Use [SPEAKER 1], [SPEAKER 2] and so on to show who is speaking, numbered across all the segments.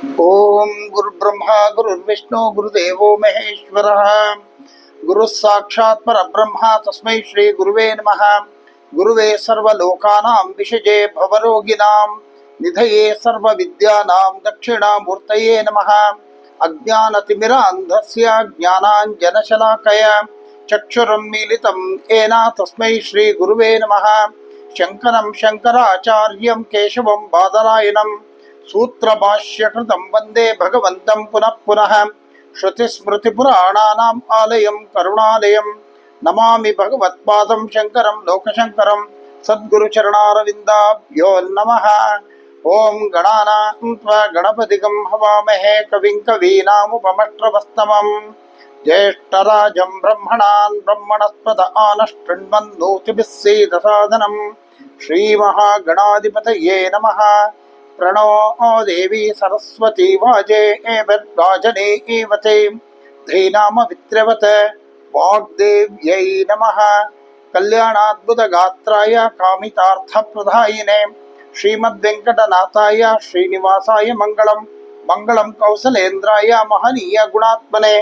[SPEAKER 1] ओम गुरु ब्रह्मा गुरु गुरुब्रह्मा गुरुर्विष्णु गुरुदेवो महेश्वरः। गुरुः साक्षात् परब्रह्म तस्मै श्रीगुरुवे नमः। गुरुवे सर्वलोकानां विषजे भवरोगिणां निधये सर्वविद्यानां दक्षिणामूर्तये नमः। अज्ञानतिमिरान्धस्य ज्ञानाञ्जनशलाकय, चक्षुरं मीलितं येन तस्मै श्रीगुरुवे नमः। शङ्करं शङ्कराचार्यं केशवं बादरायणम् సూత్రభాష్యకృతం వందే భగవంతం పునః పునః శృతిస్మృతిపురాణానాం ఆలయం కరుణాలయం నమామి భగవత్పాదం శంకరం లోకశంకరం సద్గురుచరణారవిందాభ్యో నమ ఓం గణానాం గణపతిగం హవామహే కవిం కవీనాముపమష్ట్రవస్తమం జ్యేష్టరాజం బ్రహ్మణాన్ బ్రహ్మణస్పద ఆనశృణ్వన్నోతిభిः సీదసాధనం श्रीमहागणाधिपतये नमः। प्रणो देवी सरस्वती वाजे एवद्वाजने एव ते धीनामवित्रवत वाग्देव्यै नमः कल्याणाद्भुतगात्राय कामितार्थप्रदायिने श्रीमद्वेङ्कटनाथाय श्रीनिवासाय मङ्गलम् मङ्गलं कौसलेन्द्राय महनीय गुणात्मने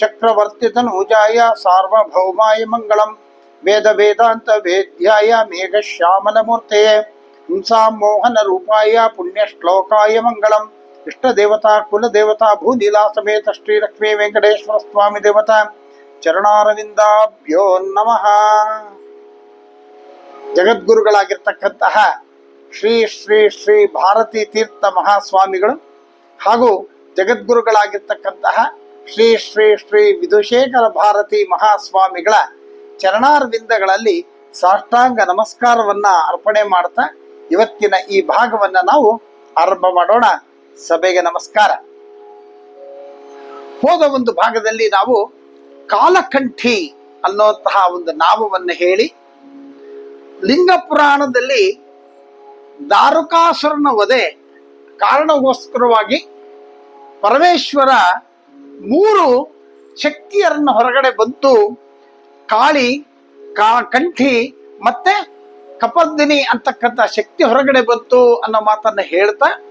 [SPEAKER 1] चक्रवर्तितनूजाय सार्वभौमाय मङ्गलम् वेदवेदान्तवेद्याय मेघश्यामलमूर्तये ಹಿಂಸಾಂ ಮೋಹನ ರೂಪಾಯ ಪುಣ್ಯ ಶ್ಲೋಕಾಯ ಮಂಗಳಂ. ಇಷ್ಟ ದೇವತಾ ಕುಲ ದೇವತಾ ಸಮೇತ ಶ್ರೀ ಲಕ್ಷ್ಮೀ ವೆಂಕಟೇಶ್ವರ ಸ್ವಾಮಿ ದೇವತಾ. ಚರಣಾರವಿಂದಾಭ್ಯೋ ನಮಃ. ಜಗದ್ಗುರುಗಳಾಗಿರ್ತಕ್ಕಂತಹ ಶ್ರೀ ಶ್ರೀ ಶ್ರೀ ಭಾರತೀ ತೀರ್ಥ ಮಹಾಸ್ವಾಮಿಗಳು ಹಾಗೂ ಜಗದ್ಗುರುಗಳಾಗಿರ್ತಕ್ಕಂತಹ ಶ್ರೀ ಶ್ರೀ ಶ್ರೀ ವಿಧುಶೇಖರ ಭಾರತಿ ಮಹಾಸ್ವಾಮಿಗಳ ಚರಣಾರ್ವಿಂದಗಳಲ್ಲಿ ಸಾಷ್ಟಾಂಗ ನಮಸ್ಕಾರವನ್ನ ಅರ್ಪಣೆ ಮಾಡ್ತಾ ಇವತ್ತಿನ ಈ ಭಾಗವನ್ನ ನಾವು ಆರಂಭ ಮಾಡೋಣ. ಸಭೆಗೆ ನಮಸ್ಕಾರ. ಹೋದ ಒಂದು ಭಾಗದಲ್ಲಿ ನಾವು ಕಾಲಕಂಠಿ ಅನ್ನುವಂತಹ ಒಂದು ನಾಮವನ್ನು ಹೇಳಿ ಲಿಂಗ ಪುರಾಣದಲ್ಲಿ ದಾರುಕಾಸುರನ ವಧೆ ಕಾರಣಗೋಸ್ಕರವಾಗಿ ಪರಮೇಶ್ವರ ಮೂರು ಶಕ್ತಿಯರನ್ನು ಹೊರಗಡೆ ಬಂತು. ಕಾಳಿ ಕಂಠಿ ಮತ್ತೆ ಕಪರ್ದಿನಿ ಅಂತಕ್ಕಂಥ ಶಕ್ತಿ ಹೊರಗಡೆ ಬಂತು ಅನ್ನೋ ಮಾತನ್ನ ಹೇಳ್ತಾ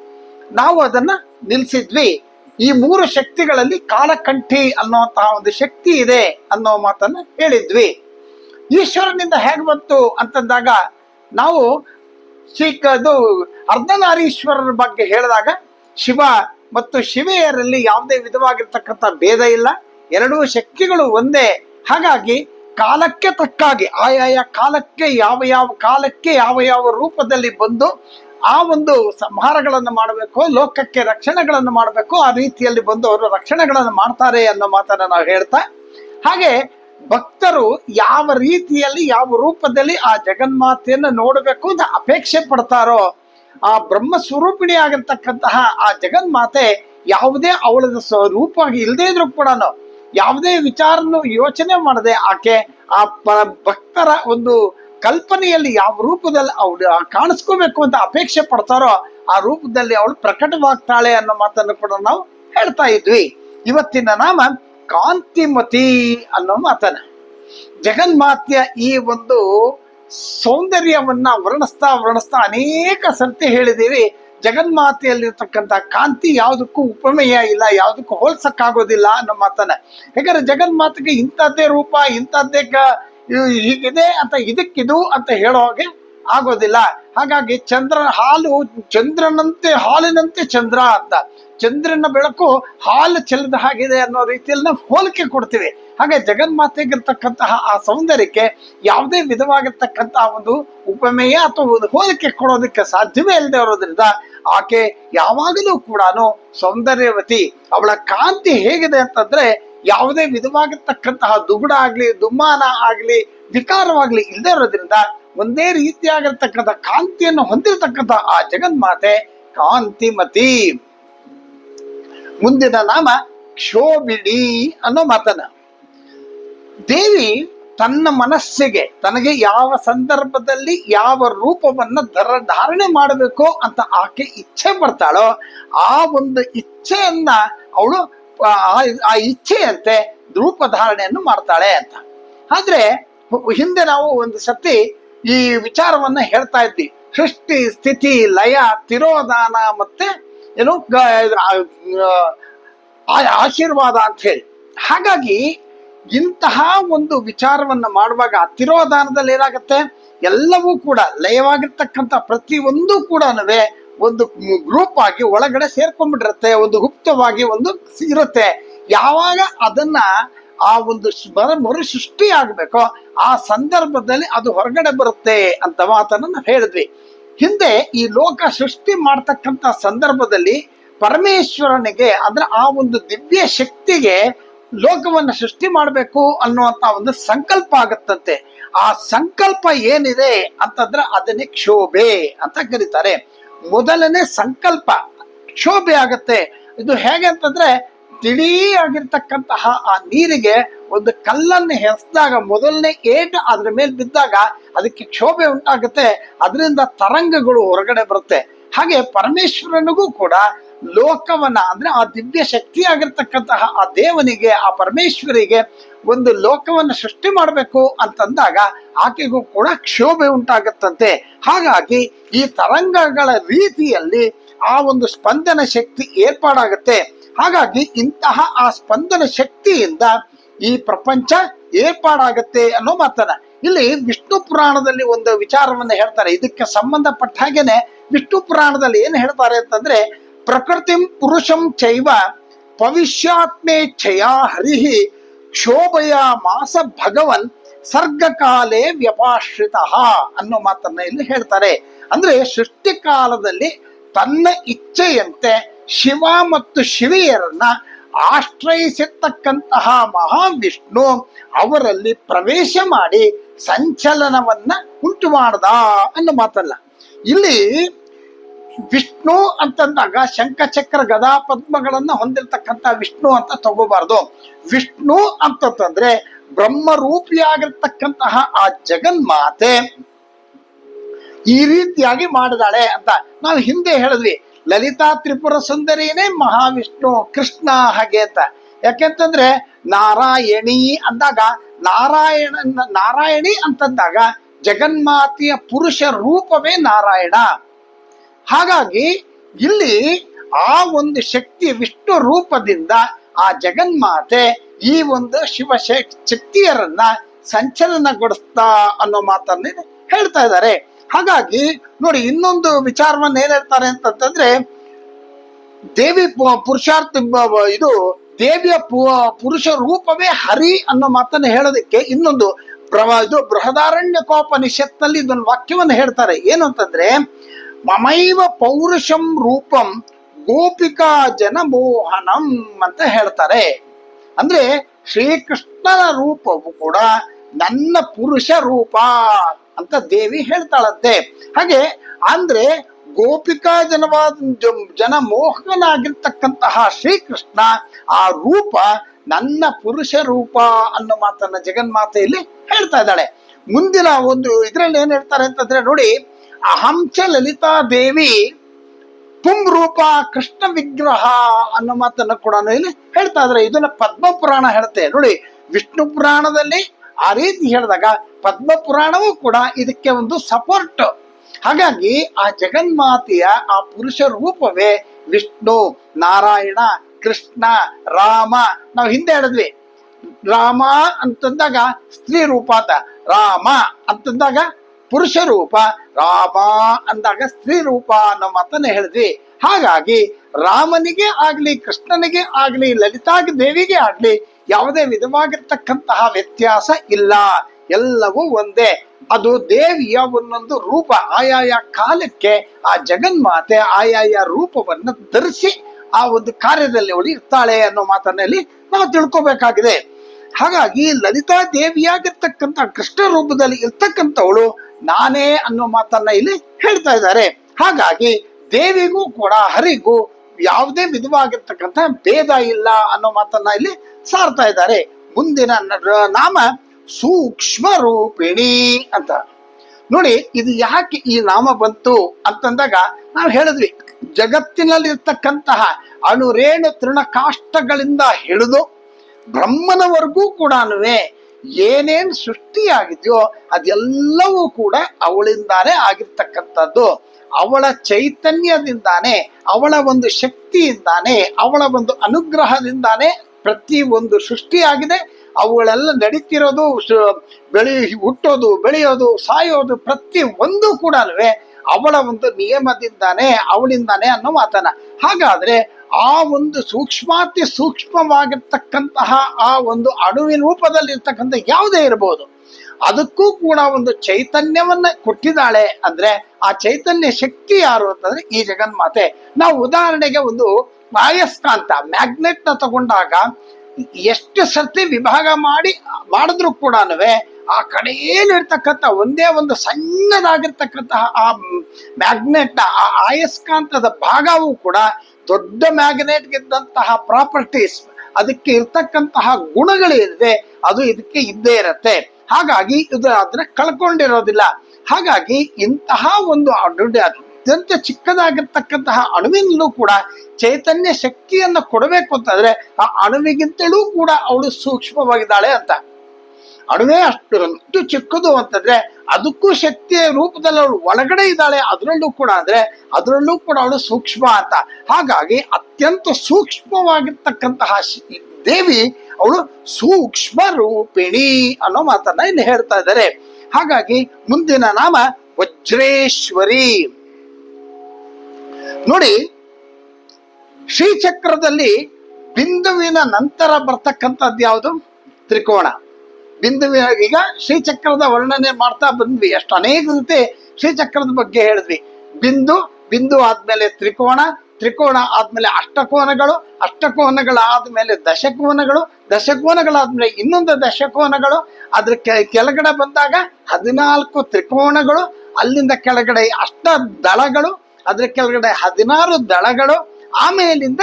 [SPEAKER 1] ನಾವು ಅದನ್ನ ನಿಲ್ಸಿದ್ವಿ. ಈ ಮೂರು ಶಕ್ತಿಗಳಲ್ಲಿ ಕಾಲಕಂಠಿ ಅನ್ನೋಂತಹ ಒಂದು ಶಕ್ತಿ ಇದೆ ಅನ್ನೋ ಮಾತನ್ನ ಹೇಳಿದ್ವಿ. ಈಶ್ವರನಿಂದ ಹೇಗೆ ಬಂತು ಅಂತಂದಾಗ ನಾವು ಶ್ರೀಕದು ಅರ್ಧನಾರೀಶ್ವರರ ಬಗ್ಗೆ ಹೇಳಿದಾಗ ಶಿವ ಮತ್ತು ಶಿವೆಯರಲ್ಲಿ ಯಾವುದೇ ವಿಧವಾಗಿರ್ತಕ್ಕಂಥ ಭೇದ ಇಲ್ಲ. ಎರಡೂ ಶಕ್ತಿಗಳು ಒಂದೇ. ಹಾಗಾಗಿ ಕಾಲಕ್ಕೆ ತಕ್ಕಾಗಿ, ಆಯಾಯ ಕಾಲಕ್ಕೆ ಯಾವ ಯಾವ, ಕಾಲಕ್ಕೆ ಯಾವ ಯಾವ ರೂಪದಲ್ಲಿ ಬಂದು ಆ ಒಂದು ಸಂಹಾರಗಳನ್ನು ಮಾಡಬೇಕು, ಲೋಕಕ್ಕೆ ರಕ್ಷಣೆಗಳನ್ನು ಮಾಡಬೇಕು, ಆ ರೀತಿಯಲ್ಲಿ ಬಂದು ಅವರು ರಕ್ಷಣೆಗಳನ್ನು ಮಾಡ್ತಾರೆ ಅನ್ನೋ ಮಾತನ್ನ ನಾವು ಹೇಳ್ತಾ, ಹಾಗೆ ಭಕ್ತರು ಯಾವ ರೀತಿಯಲ್ಲಿ, ಯಾವ ರೂಪದಲ್ಲಿ ಆ ಜಗನ್ಮಾತೆಯನ್ನು ನೋಡಬೇಕು ಅಂತ ಅಪೇಕ್ಷೆ ಪಡ್ತಾರೋ, ಆ ಬ್ರಹ್ಮ ಸ್ವರೂಪಿಣಿ ಆಗಿರ್ತಕ್ಕಂತಹ ಆ ಜಗನ್ಮಾತೆ ಯಾವುದೇ ಅವಳದ ಸ್ವರೂಪ ಇಲ್ಲದೇ ಇದ್ರು ಕೂಡ ಯಾವುದೇ ವಿಚಾರನು ಯೋಚನೆ ಮಾಡದೆ ಆಕೆ ಆ ಪ, ಭಕ್ತರ ಒಂದು ಕಲ್ಪನೆಯಲ್ಲಿ ಯಾವ ರೂಪದಲ್ಲಿ ಅವಳು ಕಾಣಿಸ್ಕೋಬೇಕು ಅಂತ ಅಪೇಕ್ಷೆ ಪಡ್ತಾರೋ ಆ ರೂಪದಲ್ಲಿ ಅವಳು ಪ್ರಕಟವಾಗ್ತಾಳೆ ಅನ್ನೋ ಮಾತನ್ನು ಕೂಡ ನಾವು ಹೇಳ್ತಾ ಇದ್ವಿ. ಇವತ್ತಿನ ನಾಮ ಕಾಂತಿಮತಿ ಅನ್ನೋ ಮಾತನ್ನ. ಜಗನ್ಮಾತ್ಯ ಈ ಒಂದು ಸೌಂದರ್ಯವನ್ನ ವರ್ಣಿಸ್ತಾ ವರ್ಣಿಸ್ತಾ ಅನೇಕ ಸರ್ತಿ ಹೇಳಿದ್ದೀವಿ. ಜಗನ್ಮಾತೆಯಲ್ಲಿರ್ತಕ್ಕಂಥ ಕಾಂತಿ ಯಾವುದಕ್ಕೂ ಉಪಮೇಯ ಇಲ್ಲ, ಯಾವುದಕ್ಕೂ ಹೋಲ್ಸಕ್ಕಾಗೋದಿಲ್ಲ ಅನ್ನೋ ಮಾತನ್ನ. ಯಾಕಂದ್ರೆ ಜಗನ್ಮಾತೆಗೆ ಇಂಥದ್ದೇ ರೂಪ, ಇಂಥದ್ದೇ ಹೀಗಿದೆ ಅಂತ ಇದಕ್ಕಿದು ಅಂತ ಹೇಳೋ ಹಾಗೆ ಆಗೋದಿಲ್ಲ. ಹಾಗಾಗಿ ಚಂದ್ರ ಹಾಲು, ಚಂದ್ರನಂತೆ, ಹಾಲಿನಂತೆ ಚಂದ್ರ ಅಂತ. ಚಂದ್ರನ ಬೆಳಕು ಹಾಲು ಚೆಲ್ಲದ ಹಾಗಿದೆ ಅನ್ನೋ ರೀತಿಯಲ್ಲಿ ನಾವು ಹೋಲಿಕೆ ಕೊಡ್ತೀವಿ. ಹಾಗೆ ಜಗನ್ಮಾತೆಗಿರ್ತಕ್ಕಂತಹ ಆ ಸೌಂದರ್ಯಕ್ಕೆ ಯಾವುದೇ ವಿಧವಾಗಿರ್ತಕ್ಕಂತಹ ಒಂದು ಉಪಮೇಯ ಅಥವಾ ಒಂದು ಹೋಲಿಕೆ ಕೊಡೋದಕ್ಕೆ ಸಾಧ್ಯವೇ ಇಲ್ಲದೆ ಇರೋದ್ರಿಂದ ಆಕೆ ಯಾವಾಗಲೂ ಕೂಡ ಸೌಂದರ್ಯವತಿ, ಅವಳ ಕಾಂತಿ ಹೇಗಿದೆ ಅಂತಂದ್ರೆ ಯಾವುದೇ ವಿಧವಾಗಿರ್ತಕ್ಕಂತಹ ದುಗುಡ ಆಗ್ಲಿ, ದುಮ್ಮಾನ ಆಗ್ಲಿ, ವಿಕಾರವಾಗ್ಲಿ ಇಲ್ಲದೆ ಇರೋದ್ರಿಂದ ಒಂದೇ ರೀತಿಯಾಗಿರ್ತಕ್ಕಂಥ ಕಾಂತಿಯನ್ನು ಹೊಂದಿರತಕ್ಕಂಥ ಆ ಜಗನ್ಮಾತೆ ಕಾಂತಿಮತಿ. ಮುಂದಿನ ನಾಮ ಕ್ಷೋಭಿಣಿ ಅನ್ನೋ ಮಾತನ್ನ. ದೇವಿ ತನ್ನ ಮನಸ್ಸಿಗೆ, ತನಗೆ ಯಾವ ಸಂದರ್ಭದಲ್ಲಿ ಯಾವ ರೂಪವನ್ನ ಧರ ಧಾರಣೆ ಮಾಡಬೇಕು ಅಂತ ಆಕೆ ಇಚ್ಛೆ ಪಡ್ತಾಳೋ, ಆ ಒಂದು ಇಚ್ಛೆಯನ್ನ ಅವಳು, ಆ ಇಚ್ಛೆಯಂತೆ ರೂಪ ಧಾರಣೆಯನ್ನು ಮಾಡ್ತಾಳೆ ಅಂತ. ಆದ್ರೆ, ಹಿಂದೆ ನಾವು ಒಂದು ಸತಿ ಈ ವಿಚಾರವನ್ನ ಹೇಳ್ತಾ ಇದ್ವಿ. ಸೃಷ್ಟಿ, ಸ್ಥಿತಿ, ಲಯ, ತಿರೋಧಾನ ಮತ್ತೆ ಏನು ಆಶೀರ್ವಾದ ಅಂತ ಹೇಳಿ. ಹಾಗಾಗಿ ಇಂತಹ ಒಂದು ವಿಚಾರವನ್ನ ಮಾಡುವಾಗ ತಿರೋಧಾನದಲ್ಲಿ ಏನಾಗುತ್ತೆ? ಎಲ್ಲವೂ ಕೂಡ ಲಯವಾಗಿರ್ತಕ್ಕಂಥ ಪ್ರತಿಯೊಂದು ಕೂಡ ಒಂದು ಗ್ರೂಪ್ ಆಗಿ ಒಳಗಡೆ ಸೇರ್ಕೊಂಡ್ಬಿಟ್ಟಿರುತ್ತೆ, ಒಂದು ಗುಪ್ತವಾಗಿ ಒಂದು ಇರುತ್ತೆ. ಯಾವಾಗ ಅದನ್ನ ಆ ಒಂದು ಮರ ಸೃಷ್ಟಿ ಆಗಬೇಕೋ ಆ ಸಂದರ್ಭದಲ್ಲಿ ಅದು ಹೊರಗಡೆ ಬರುತ್ತೆ ಅಂತ ಮಾತನ್ನ ನಾವು ಹೇಳಿದ್ವಿ. ಹಿಂದೆ ಈ ಲೋಕ ಸೃಷ್ಟಿ ಮಾಡ್ತಕ್ಕಂಥ ಸಂದರ್ಭದಲ್ಲಿ ಪರಮೇಶ್ವರನಿಗೆ ಅಂದ್ರೆ ಆ ಒಂದು ದಿವ್ಯ ಶಕ್ತಿಗೆ ಲೋಕವನ್ನ ಸೃಷ್ಟಿ ಮಾಡಬೇಕು ಅನ್ನುವಂತ ಒಂದು ಸಂಕಲ್ಪ ಆಗತ್ತಂತೆ. ಆ ಸಂಕಲ್ಪ ಏನಿದೆ ಅಂತಂದ್ರೆ ಅದನ್ನೇ ಕ್ಷೋಭೆ ಅಂತ ಕರೀತಾರೆ. ಮೊದಲನೇ ಸಂಕಲ್ಪ ಕ್ಷೋಭೆ ಆಗುತ್ತೆ. ಇದು ಹೇಗೆ ಅಂತಂದ್ರೆ ತಿಳಿ ಆಗಿರ್ತಕ್ಕಂತಹ ಆ ನೀರಿಗೆ ಒಂದು ಕಲ್ಲನ್ನು ಹೆಸ್ದಾಗ ಮೊದಲನೇ ಏಟು ಅದ್ರ ಮೇಲೆ ಬಿದ್ದಾಗ ಅದಕ್ಕೆ ಕ್ಷೋಭೆ ಉಂಟಾಗುತ್ತೆ. ಅದರಿಂದ ತರಂಗಗಳು ಹೊರಗಡೆ ಬರುತ್ತೆ. ಹಾಗೆ ಪರಮೇಶ್ವರನಿಗೂ ಕೂಡ ಲೋಕವನ್ನ, ಅಂದ್ರೆ ಆ ದಿವ್ಯ ಶಕ್ತಿಯಾಗಿರ್ತಕ್ಕಂತಹ ಆ ದೇವನಿಗೆ, ಆ ಪರಮೇಶ್ವರಿಗೆ ಒಂದು ಲೋಕವನ್ನ ಸೃಷ್ಟಿ ಮಾಡಬೇಕು ಅಂತಂದಾಗ ಆಕೆಗೂ ಕೂಡ ಕ್ಷೋಭೆ ಉಂಟಾಗುತ್ತಂತೆ. ಹಾಗಾಗಿ ಈ ತರಂಗಗಳ ರೀತಿಯಲ್ಲಿ ಆ ಒಂದು ಸ್ಪಂದನ ಶಕ್ತಿ ಏರ್ಪಾಡಾಗುತ್ತೆ. ಹಾಗಾಗಿ ಇಂತಹ ಆ ಸ್ಪಂದನ ಶಕ್ತಿಯಿಂದ ಈ ಪ್ರಪಂಚ ಏರ್ಪಾಡಾಗುತ್ತೆ ಅನ್ನೋ ಮಾತನ್ನ. ಇಲ್ಲಿ ವಿಷ್ಣು ಪುರಾಣದಲ್ಲಿ ಒಂದು ವಿಚಾರವನ್ನ ಹೇಳ್ತಾರೆ. ಇದಕ್ಕೆ ಸಂಬಂಧಪಟ್ಟ ಹಾಗೇನೆ ವಿಷ್ಣು ಪುರಾಣದಲ್ಲಿ ಏನು ಹೇಳ್ತಾರೆ ಅಂತಂದ್ರೆ ಪ್ರಕೃತಿಂ ಪುರುಷಂ ಚೈವ ಭವಿಷ್ಯಾತ್ಮೇಚ್ಛೆಯ ಹರಿಹಿ ಕ್ಷೋಭಯ ಮಾಸ ಭಗವನ್ ಸರ್ಗಕಾಲೇ ವ್ಯಪಾಶ್ರಿತ ಅನ್ನೋ ಮಾತನ್ನ ಇಲ್ಲಿ ಹೇಳ್ತಾರೆ. ಅಂದ್ರೆ ಸೃಷ್ಟಿ ಕಾಲದಲ್ಲಿ ತನ್ನ ಇಚ್ಛೆಯಂತೆ ಶಿವ ಮತ್ತು ಶಿವಿಯರನ್ನ ಆಶ್ರಯಿಸಿರ್ತಕ್ಕಂತಹ ಮಹಾವಿಷ್ಣು ಅವರಲ್ಲಿ ಪ್ರವೇಶ ಮಾಡಿ ಸಂಚಲನವನ್ನ ಉಂಟು ಮಾಡದ ಅನ್ನೋ ಮಾತಲ್ಲ. ಇಲ್ಲಿ ವಿಷ್ಣು ಅಂತಂದಾಗ ಶಂಖಚಕ್ರ ಗದಾ ಪದ್ಮಗಳನ್ನ ಹೊಂದಿರತಕ್ಕಂತ ವಿಷ್ಣು ಅಂತ ತಗೋಬಾರ್ದು. ವಿಷ್ಣು ಅಂತಂದ್ರೆ ಬ್ರಹ್ಮರೂಪಿಯಾಗಿರ್ತಕ್ಕಂತಹ ಆ ಜಗನ್ಮಾತೆ ಈ ರೀತಿಯಾಗಿ ಮಾಡಿದಾಳೆ ಅಂತ ನಾವು ಹಿಂದೆ ಹೇಳಿದ್ವಿ. ಲಲಿತಾ ತ್ರಿಪುರ ಸುಂದರಿನೇ ಮಹಾವಿಷ್ಣು, ಕೃಷ್ಣ ಹಾಗೆ ಅಂತ. ಯಾಕೆಂತಂದ್ರೆ ನಾರಾಯಣಿ ಅಂದಾಗ, ನಾರಾಯಣ, ನಾರಾಯಣಿ ಅಂತಂದಾಗ ಜಗನ್ಮಾತೆಯ ಪುರುಷ ರೂಪವೇ ನಾರಾಯಣ. ಹಾಗಾಗಿ ಇಲ್ಲಿ ಆ ಒಂದು ಶಕ್ತಿ ವಿಷ್ಣು ರೂಪದಿಂದ ಆ ಜಗನ್ಮಾತೆ ಈ ಒಂದು ಶಿವ ಶಕ್- ಶಕ್ತಿಯರನ್ನ ಸಂಚಲನಗೊಳಿಸ್ತಾ ಅನ್ನೋ ಮಾತನ್ನ ಹೇಳ್ತಾ ಇದ್ದಾರೆ. ಹಾಗಾಗಿ ನೋಡಿ ಇನ್ನೊಂದು ವಿಚಾರವನ್ನ ಏನ್ ಹೇಳ್ತಾರೆ ಅಂತಂತಂದ್ರೆ ದೇವಿ ಪುರುಷಾರ್ಥ ಇದು ದೇವಿಯ ಪುರುಷ ರೂಪವೇ ಹರಿ ಅನ್ನೋ ಮಾತನ್ನ ಹೇಳೋದಕ್ಕೆ ಇನ್ನೊಂದು ಇದು ನಿಷತ್ನಲ್ಲಿ ಇದೊಂದು ವಾಕ್ಯವನ್ನು ಹೇಳ್ತಾರೆ. ಏನು ಅಂತಂದ್ರೆ ಮಮೈವ ಪೌರುಷಂ ರೂಪಂ ಗೋಪಿಕಾ ಜನಮೋಹನಂ ಅಂತ ಹೇಳ್ತಾರೆ. ಅಂದ್ರೆ ಶ್ರೀಕೃಷ್ಣನ ರೂಪವು ಕೂಡ ನನ್ನ ಪುರುಷ ರೂಪ ಅಂತ ದೇವಿ ಹೇಳ್ತಾಳಂತೆ. ಹಾಗೆ ಅಂದ್ರೆ ಗೋಪಿಕಾ ಜನವಾದ ಜನ ಮೋಹಕನಾಗಿರ್ತಕ್ಕಂತಹ ಶ್ರೀಕೃಷ್ಣ ಆ ರೂಪ ನನ್ನ ಪುರುಷ ರೂಪ ಅನ್ನೋ ಮಾತನ್ನ ಜಗನ್ಮಾತೆಯಲ್ಲಿ ಹೇಳ್ತಾ ಇದ್ದಾಳೆ. ಮುಂದಿನ ಒಂದು ಇದರಲ್ಲಿ ಏನ್ ಹೇಳ್ತಾರೆ ಅಂತಂದ್ರೆ ನೋಡಿ ಅಹಂಚ ಲಲಿತಾ ದೇವಿ ಪುಂ ರೂಪ ಕೃಷ್ಣ ವಿಗ್ರಹ ಅನ್ನೋ ಮಾತನ್ನು ಕೂಡ ಇಲ್ಲಿ ಹೇಳ್ತಾ ಇದ್ರೆ ಇದನ್ನ ಪದ್ಮ ಪುರಾಣ ಹೇಳುತ್ತೆ ನೋಡಿ, ವಿಷ್ಣು ಪುರಾಣದಲ್ಲಿ ಆ ರೀತಿ ಹೇಳಿದಾಗ ಪದ್ಮ ಪುರಾಣವೂ ಕೂಡ ಇದಕ್ಕೆ ಒಂದು ಸಪೋರ್ಟ್ ಹಾಗಾಗಿ ಆ ಜಗನ್ಮಾತೆಯ ಆ ಪುರುಷ ರೂಪವೇ ವಿಷ್ಣು, ನಾರಾಯಣ, ಕೃಷ್ಣ, ರಾಮ. ನಾವು ಹಿಂದೆ ಹೇಳಿದ್ವಿ. ರಾಮ ಅಂತಂದಾಗ ಸ್ತ್ರೀ ರೂಪಾತ ರಾಮ ಅಂತಂದಾಗ ಪುರುಷ ರೂಪ, ರಾಮ ಅಂದಾಗ ಸ್ತ್ರೀ ರೂಪ ಅನ್ನೋ ಮಾತನ್ನ ಹೇಳಿದ್ವಿ. ಹಾಗಾಗಿ ರಾಮನಿಗೆ ಆಗ್ಲಿ, ಕೃಷ್ಣನಿಗೆ ಆಗ್ಲಿ ಲಲಿತಾ ದೇವಿಗೆ ಆಗ್ಲಿ ಯಾವುದೇ ವಿಧವಾಗಿರ್ತಕ್ಕಂತಹ ವ್ಯತ್ಯಾಸ ಇಲ್ಲ. ಎಲ್ಲವೂ ಒಂದೇ. ಅದು ದೇವಿಯ ಒಂದೊಂದು ರೂಪ. ಆಯಾಯ ಕಾಲಕ್ಕೆ ಆ ಜಗನ್ಮಾತೆ ಆಯಾಯ ರೂಪವನ್ನ ಧರಿಸಿ ಆ ಒಂದು ಕಾರ್ಯದಲ್ಲಿ ಅವಳು ಇರ್ತಾಳೆ ಅನ್ನೋ ಮಾತನ್ನಲ್ಲಿ ನಾವು ತಿಳ್ಕೊಬೇಕಾಗಿದೆ. ಹಾಗಾಗಿ ಲಲಿತಾ ದೇವಿಯಾಗಿರ್ತಕ್ಕಂಥ ಕೃಷ್ಣ ರೂಪದಲ್ಲಿ ಇರ್ತಕ್ಕಂಥವಳು ನಾನೇ ಅನ್ನೋ ಮಾತನ್ನ ಇಲ್ಲಿ ಹೇಳ್ತಾ ಇದ್ದಾರೆ. ಹಾಗಾಗಿ ದೇವಿಗೂ ಕೂಡ ಹರಿಗೂ ಯಾವುದೇ ವಿಧವಾಗಿರ್ತಕ್ಕಂಥ ಭೇದ ಇಲ್ಲ ಅನ್ನೋ ಮಾತನ್ನ ಇಲ್ಲಿ ಸಾರ್ತಾ ಇದ್ದಾರೆ. ಮುಂದಿನ ನಾಮ ಸೂಕ್ಷ್ಮ ರೂಪಿಣಿ ಅಂತ. ನೋಡಿ, ಇದು ಯಾಕೆ ಈ ನಾಮ ಬಂತು ಅಂತಂದಾಗ ನಾವು ಹೇಳಿದ್ವಿ ಜಗತ್ತಿನಲ್ಲಿ ಇರ್ತಕ್ಕಂತಹ ಅಣುರೇಣು ತೃಣಕಾಷ್ಟಗಳಿಂದ ಹಿಡಿದು ಬ್ರಹ್ಮನವರೆಗೂ ಕೂಡ ಏನೇನ್ ಸೃಷ್ಟಿಯಾಗಿದೆಯೋ ಅದೆಲ್ಲವೂ ಕೂಡ ಅವಳಿಂದಾನೇ ಆಗಿರ್ತಕ್ಕಂಥದ್ದು. ಅವಳ ಚೈತನ್ಯದಿಂದಾನೇ, ಅವಳ ಒಂದು ಶಕ್ತಿಯಿಂದಾನೆ, ಅವಳ ಒಂದು ಅನುಗ್ರಹದಿಂದಾನೇ ಪ್ರತಿ ಒಂದು ಸೃಷ್ಟಿಯಾಗಿದೆ. ಅವುಗಳೆಲ್ಲ ನಡೀತಿರೋದು ಬೆಳಿ, ಹುಟ್ಟೋದು, ಬೆಳೆಯೋದು, ಸಾಯೋದು ಪ್ರತಿ ಒಂದು ಕೂಡ ಅವಳ ಒಂದು ನಿಯಮದಿಂದಾನೆ, ಅವಳಿಂದಾನೆ ಅನ್ನೋ ಮಾತನ ಹಾಗಾದ್ರೆ ಆ ಒಂದು ಸೂಕ್ಷ್ಮಾತಿ ಸೂಕ್ಷ್ಮವಾಗಿರ್ತಕ್ಕಂತಹ ಆ ಒಂದು ಅಣುವಿನ ರೂಪದಲ್ಲಿ ಇರ್ತಕ್ಕಂಥ ಯಾವುದೇ ಇರಬಹುದು ಅದಕ್ಕೂ ಕೂಡ ಒಂದು ಚೈತನ್ಯವನ್ನ ಕೊಟ್ಟಿದ್ದಾಳೆ ಅಂದ್ರೆ ಆ ಚೈತನ್ಯ ಶಕ್ತಿ ಯಾರು ಅಂತಂದ್ರೆ ಈ ಜಗನ್ಮಾತೆ. ನಾವು ಉದಾಹರಣೆಗೆ ಒಂದು ಅಯಸ್ಕಾಂತ ಮ್ಯಾಗ್ನೆಟ್ನ ತಗೊಂಡಾಗ ಎಷ್ಟು ಸರ್ತಿ ವಿಭಾಗ ಮಾಡಿ ಮಾಡಿದ್ರು ಕೂಡ ಆ ಕಡೆಯಲ್ಲಿರ್ತಕ್ಕಂಥ ಒಂದೇ ಒಂದು ಸಣ್ಣದಾಗಿರ್ತಕ್ಕಂತಹ ಆ ಮ್ಯಾಗ್ನೆಟ್ ಆ ಆಯಸ್ಕಾಂತದ ಭಾಗವೂ ಕೂಡ ದೊಡ್ಡ ಮ್ಯಾಗ್ನೆಟ್ ಇದ್ದಂತಹ ಪ್ರಾಪರ್ಟೀಸ್ ಅದಕ್ಕೆ ಇರ್ತಕ್ಕಂತಹ ಗುಣಗಳೇನಿದೆ ಅದು ಇದಕ್ಕೆ ಇದ್ದೇ ಇರತ್ತೆ. ಹಾಗಾಗಿ ಇದು ಅದನ್ನ ಕಳ್ಕೊಂಡಿರೋದಿಲ್ಲ. ಹಾಗಾಗಿ ಇಂತಹ ಒಂದು ಅತ್ಯಂತ ಚಿಕ್ಕದಾಗಿರ್ತಕ್ಕಂತಹ ಅಣುವಿನಲ್ಲೂ ಕೂಡ ಚೈತನ್ಯ ಶಕ್ತಿಯನ್ನ ಕೊಡಬೇಕು ಅಂತಂದ್ರೆ ಆ ಅಣುವಿಗಿಂತಲೂ ಕೂಡ ಅವಳು ಸೂಕ್ಷ್ಮವಾಗಿದ್ದಾಳೆ ಅಂತ. ಅಣುವೇ ಅಷ್ಟು ಚಿಕ್ಕದು ಅಂತಂದ್ರೆ ಅದಕ್ಕೂ ಶಕ್ತಿಯ ರೂಪದಲ್ಲಿ ಅವಳು ಒಳಗಡೆ ಇದ್ದಾಳೆ, ಅದರಲ್ಲೂ ಕೂಡ ಅಂದ್ರೆ ಅದರಲ್ಲೂ ಕೂಡ ಅವಳು ಸೂಕ್ಷ್ಮ ಅಂತ. ಹಾಗಾಗಿ ಅತ್ಯಂತ ಸೂಕ್ಷ್ಮವಾಗಿರ್ತಕ್ಕಂತಹ ದೇವಿ ಅವಳು ಸೂಕ್ಷ್ಮ ರೂಪಿಣಿ ಅನ್ನೋ ಮಾತನ್ನ ಇಲ್ಲಿ ಹೇಳ್ತಾ ಇದ್ದಾರೆ. ಹಾಗಾಗಿ ಮುಂದಿನ ನಾಮ ವಜ್ರೇಶ್ವರಿ. ನೋಡಿ, ಶ್ರೀಚಕ್ರದಲ್ಲಿ ಬಿಂದುವಿನ ನಂತರ ಬರ್ತಕ್ಕಂಥದ್ದು ಯಾವುದು? ತ್ರಿಕೋಣ. ಬಿಂದುವಿನ ಈಗ ಶ್ರೀಚಕ್ರದ ವರ್ಣನೆ ಮಾಡ್ತಾ ಬಂದ್ವಿ. ಎಷ್ಟು ಅನೇಕ ರೀತಿ ಶ್ರೀಚಕ್ರದ ಬಗ್ಗೆ ಹೇಳಿದ್ವಿ. ಬಿಂದು ಬಿಂದು ಆದ್ಮೇಲೆ ತ್ರಿಕೋಣ ತ್ರಿಕೋಣ ಆದ್ಮೇಲೆ ಅಷ್ಟಕೋನಗಳು ಅಷ್ಟಕೋನಗಳಾದ್ಮೇಲೆ ದಶಕೋನಗಳು, ದಶಕೋನಗಳಾದ್ಮೇಲೆ ಇನ್ನೊಂದು ದಶಕೋನಗಳು. ಅದ್ರ ಕೆಳಗಡೆ ಬಂದಾಗ ಹದಿನಾಲ್ಕು ತ್ರಿಕೋಣಗಳು ಅಲ್ಲಿಂದ ಕೆಳಗಡೆ ಅಷ್ಟ ದಳಗಳು, ಅದ್ರ ಕೆಳಗಡೆ ಹದಿನಾರು ದಳಗಳು, ಆಮೇಲಿಂದ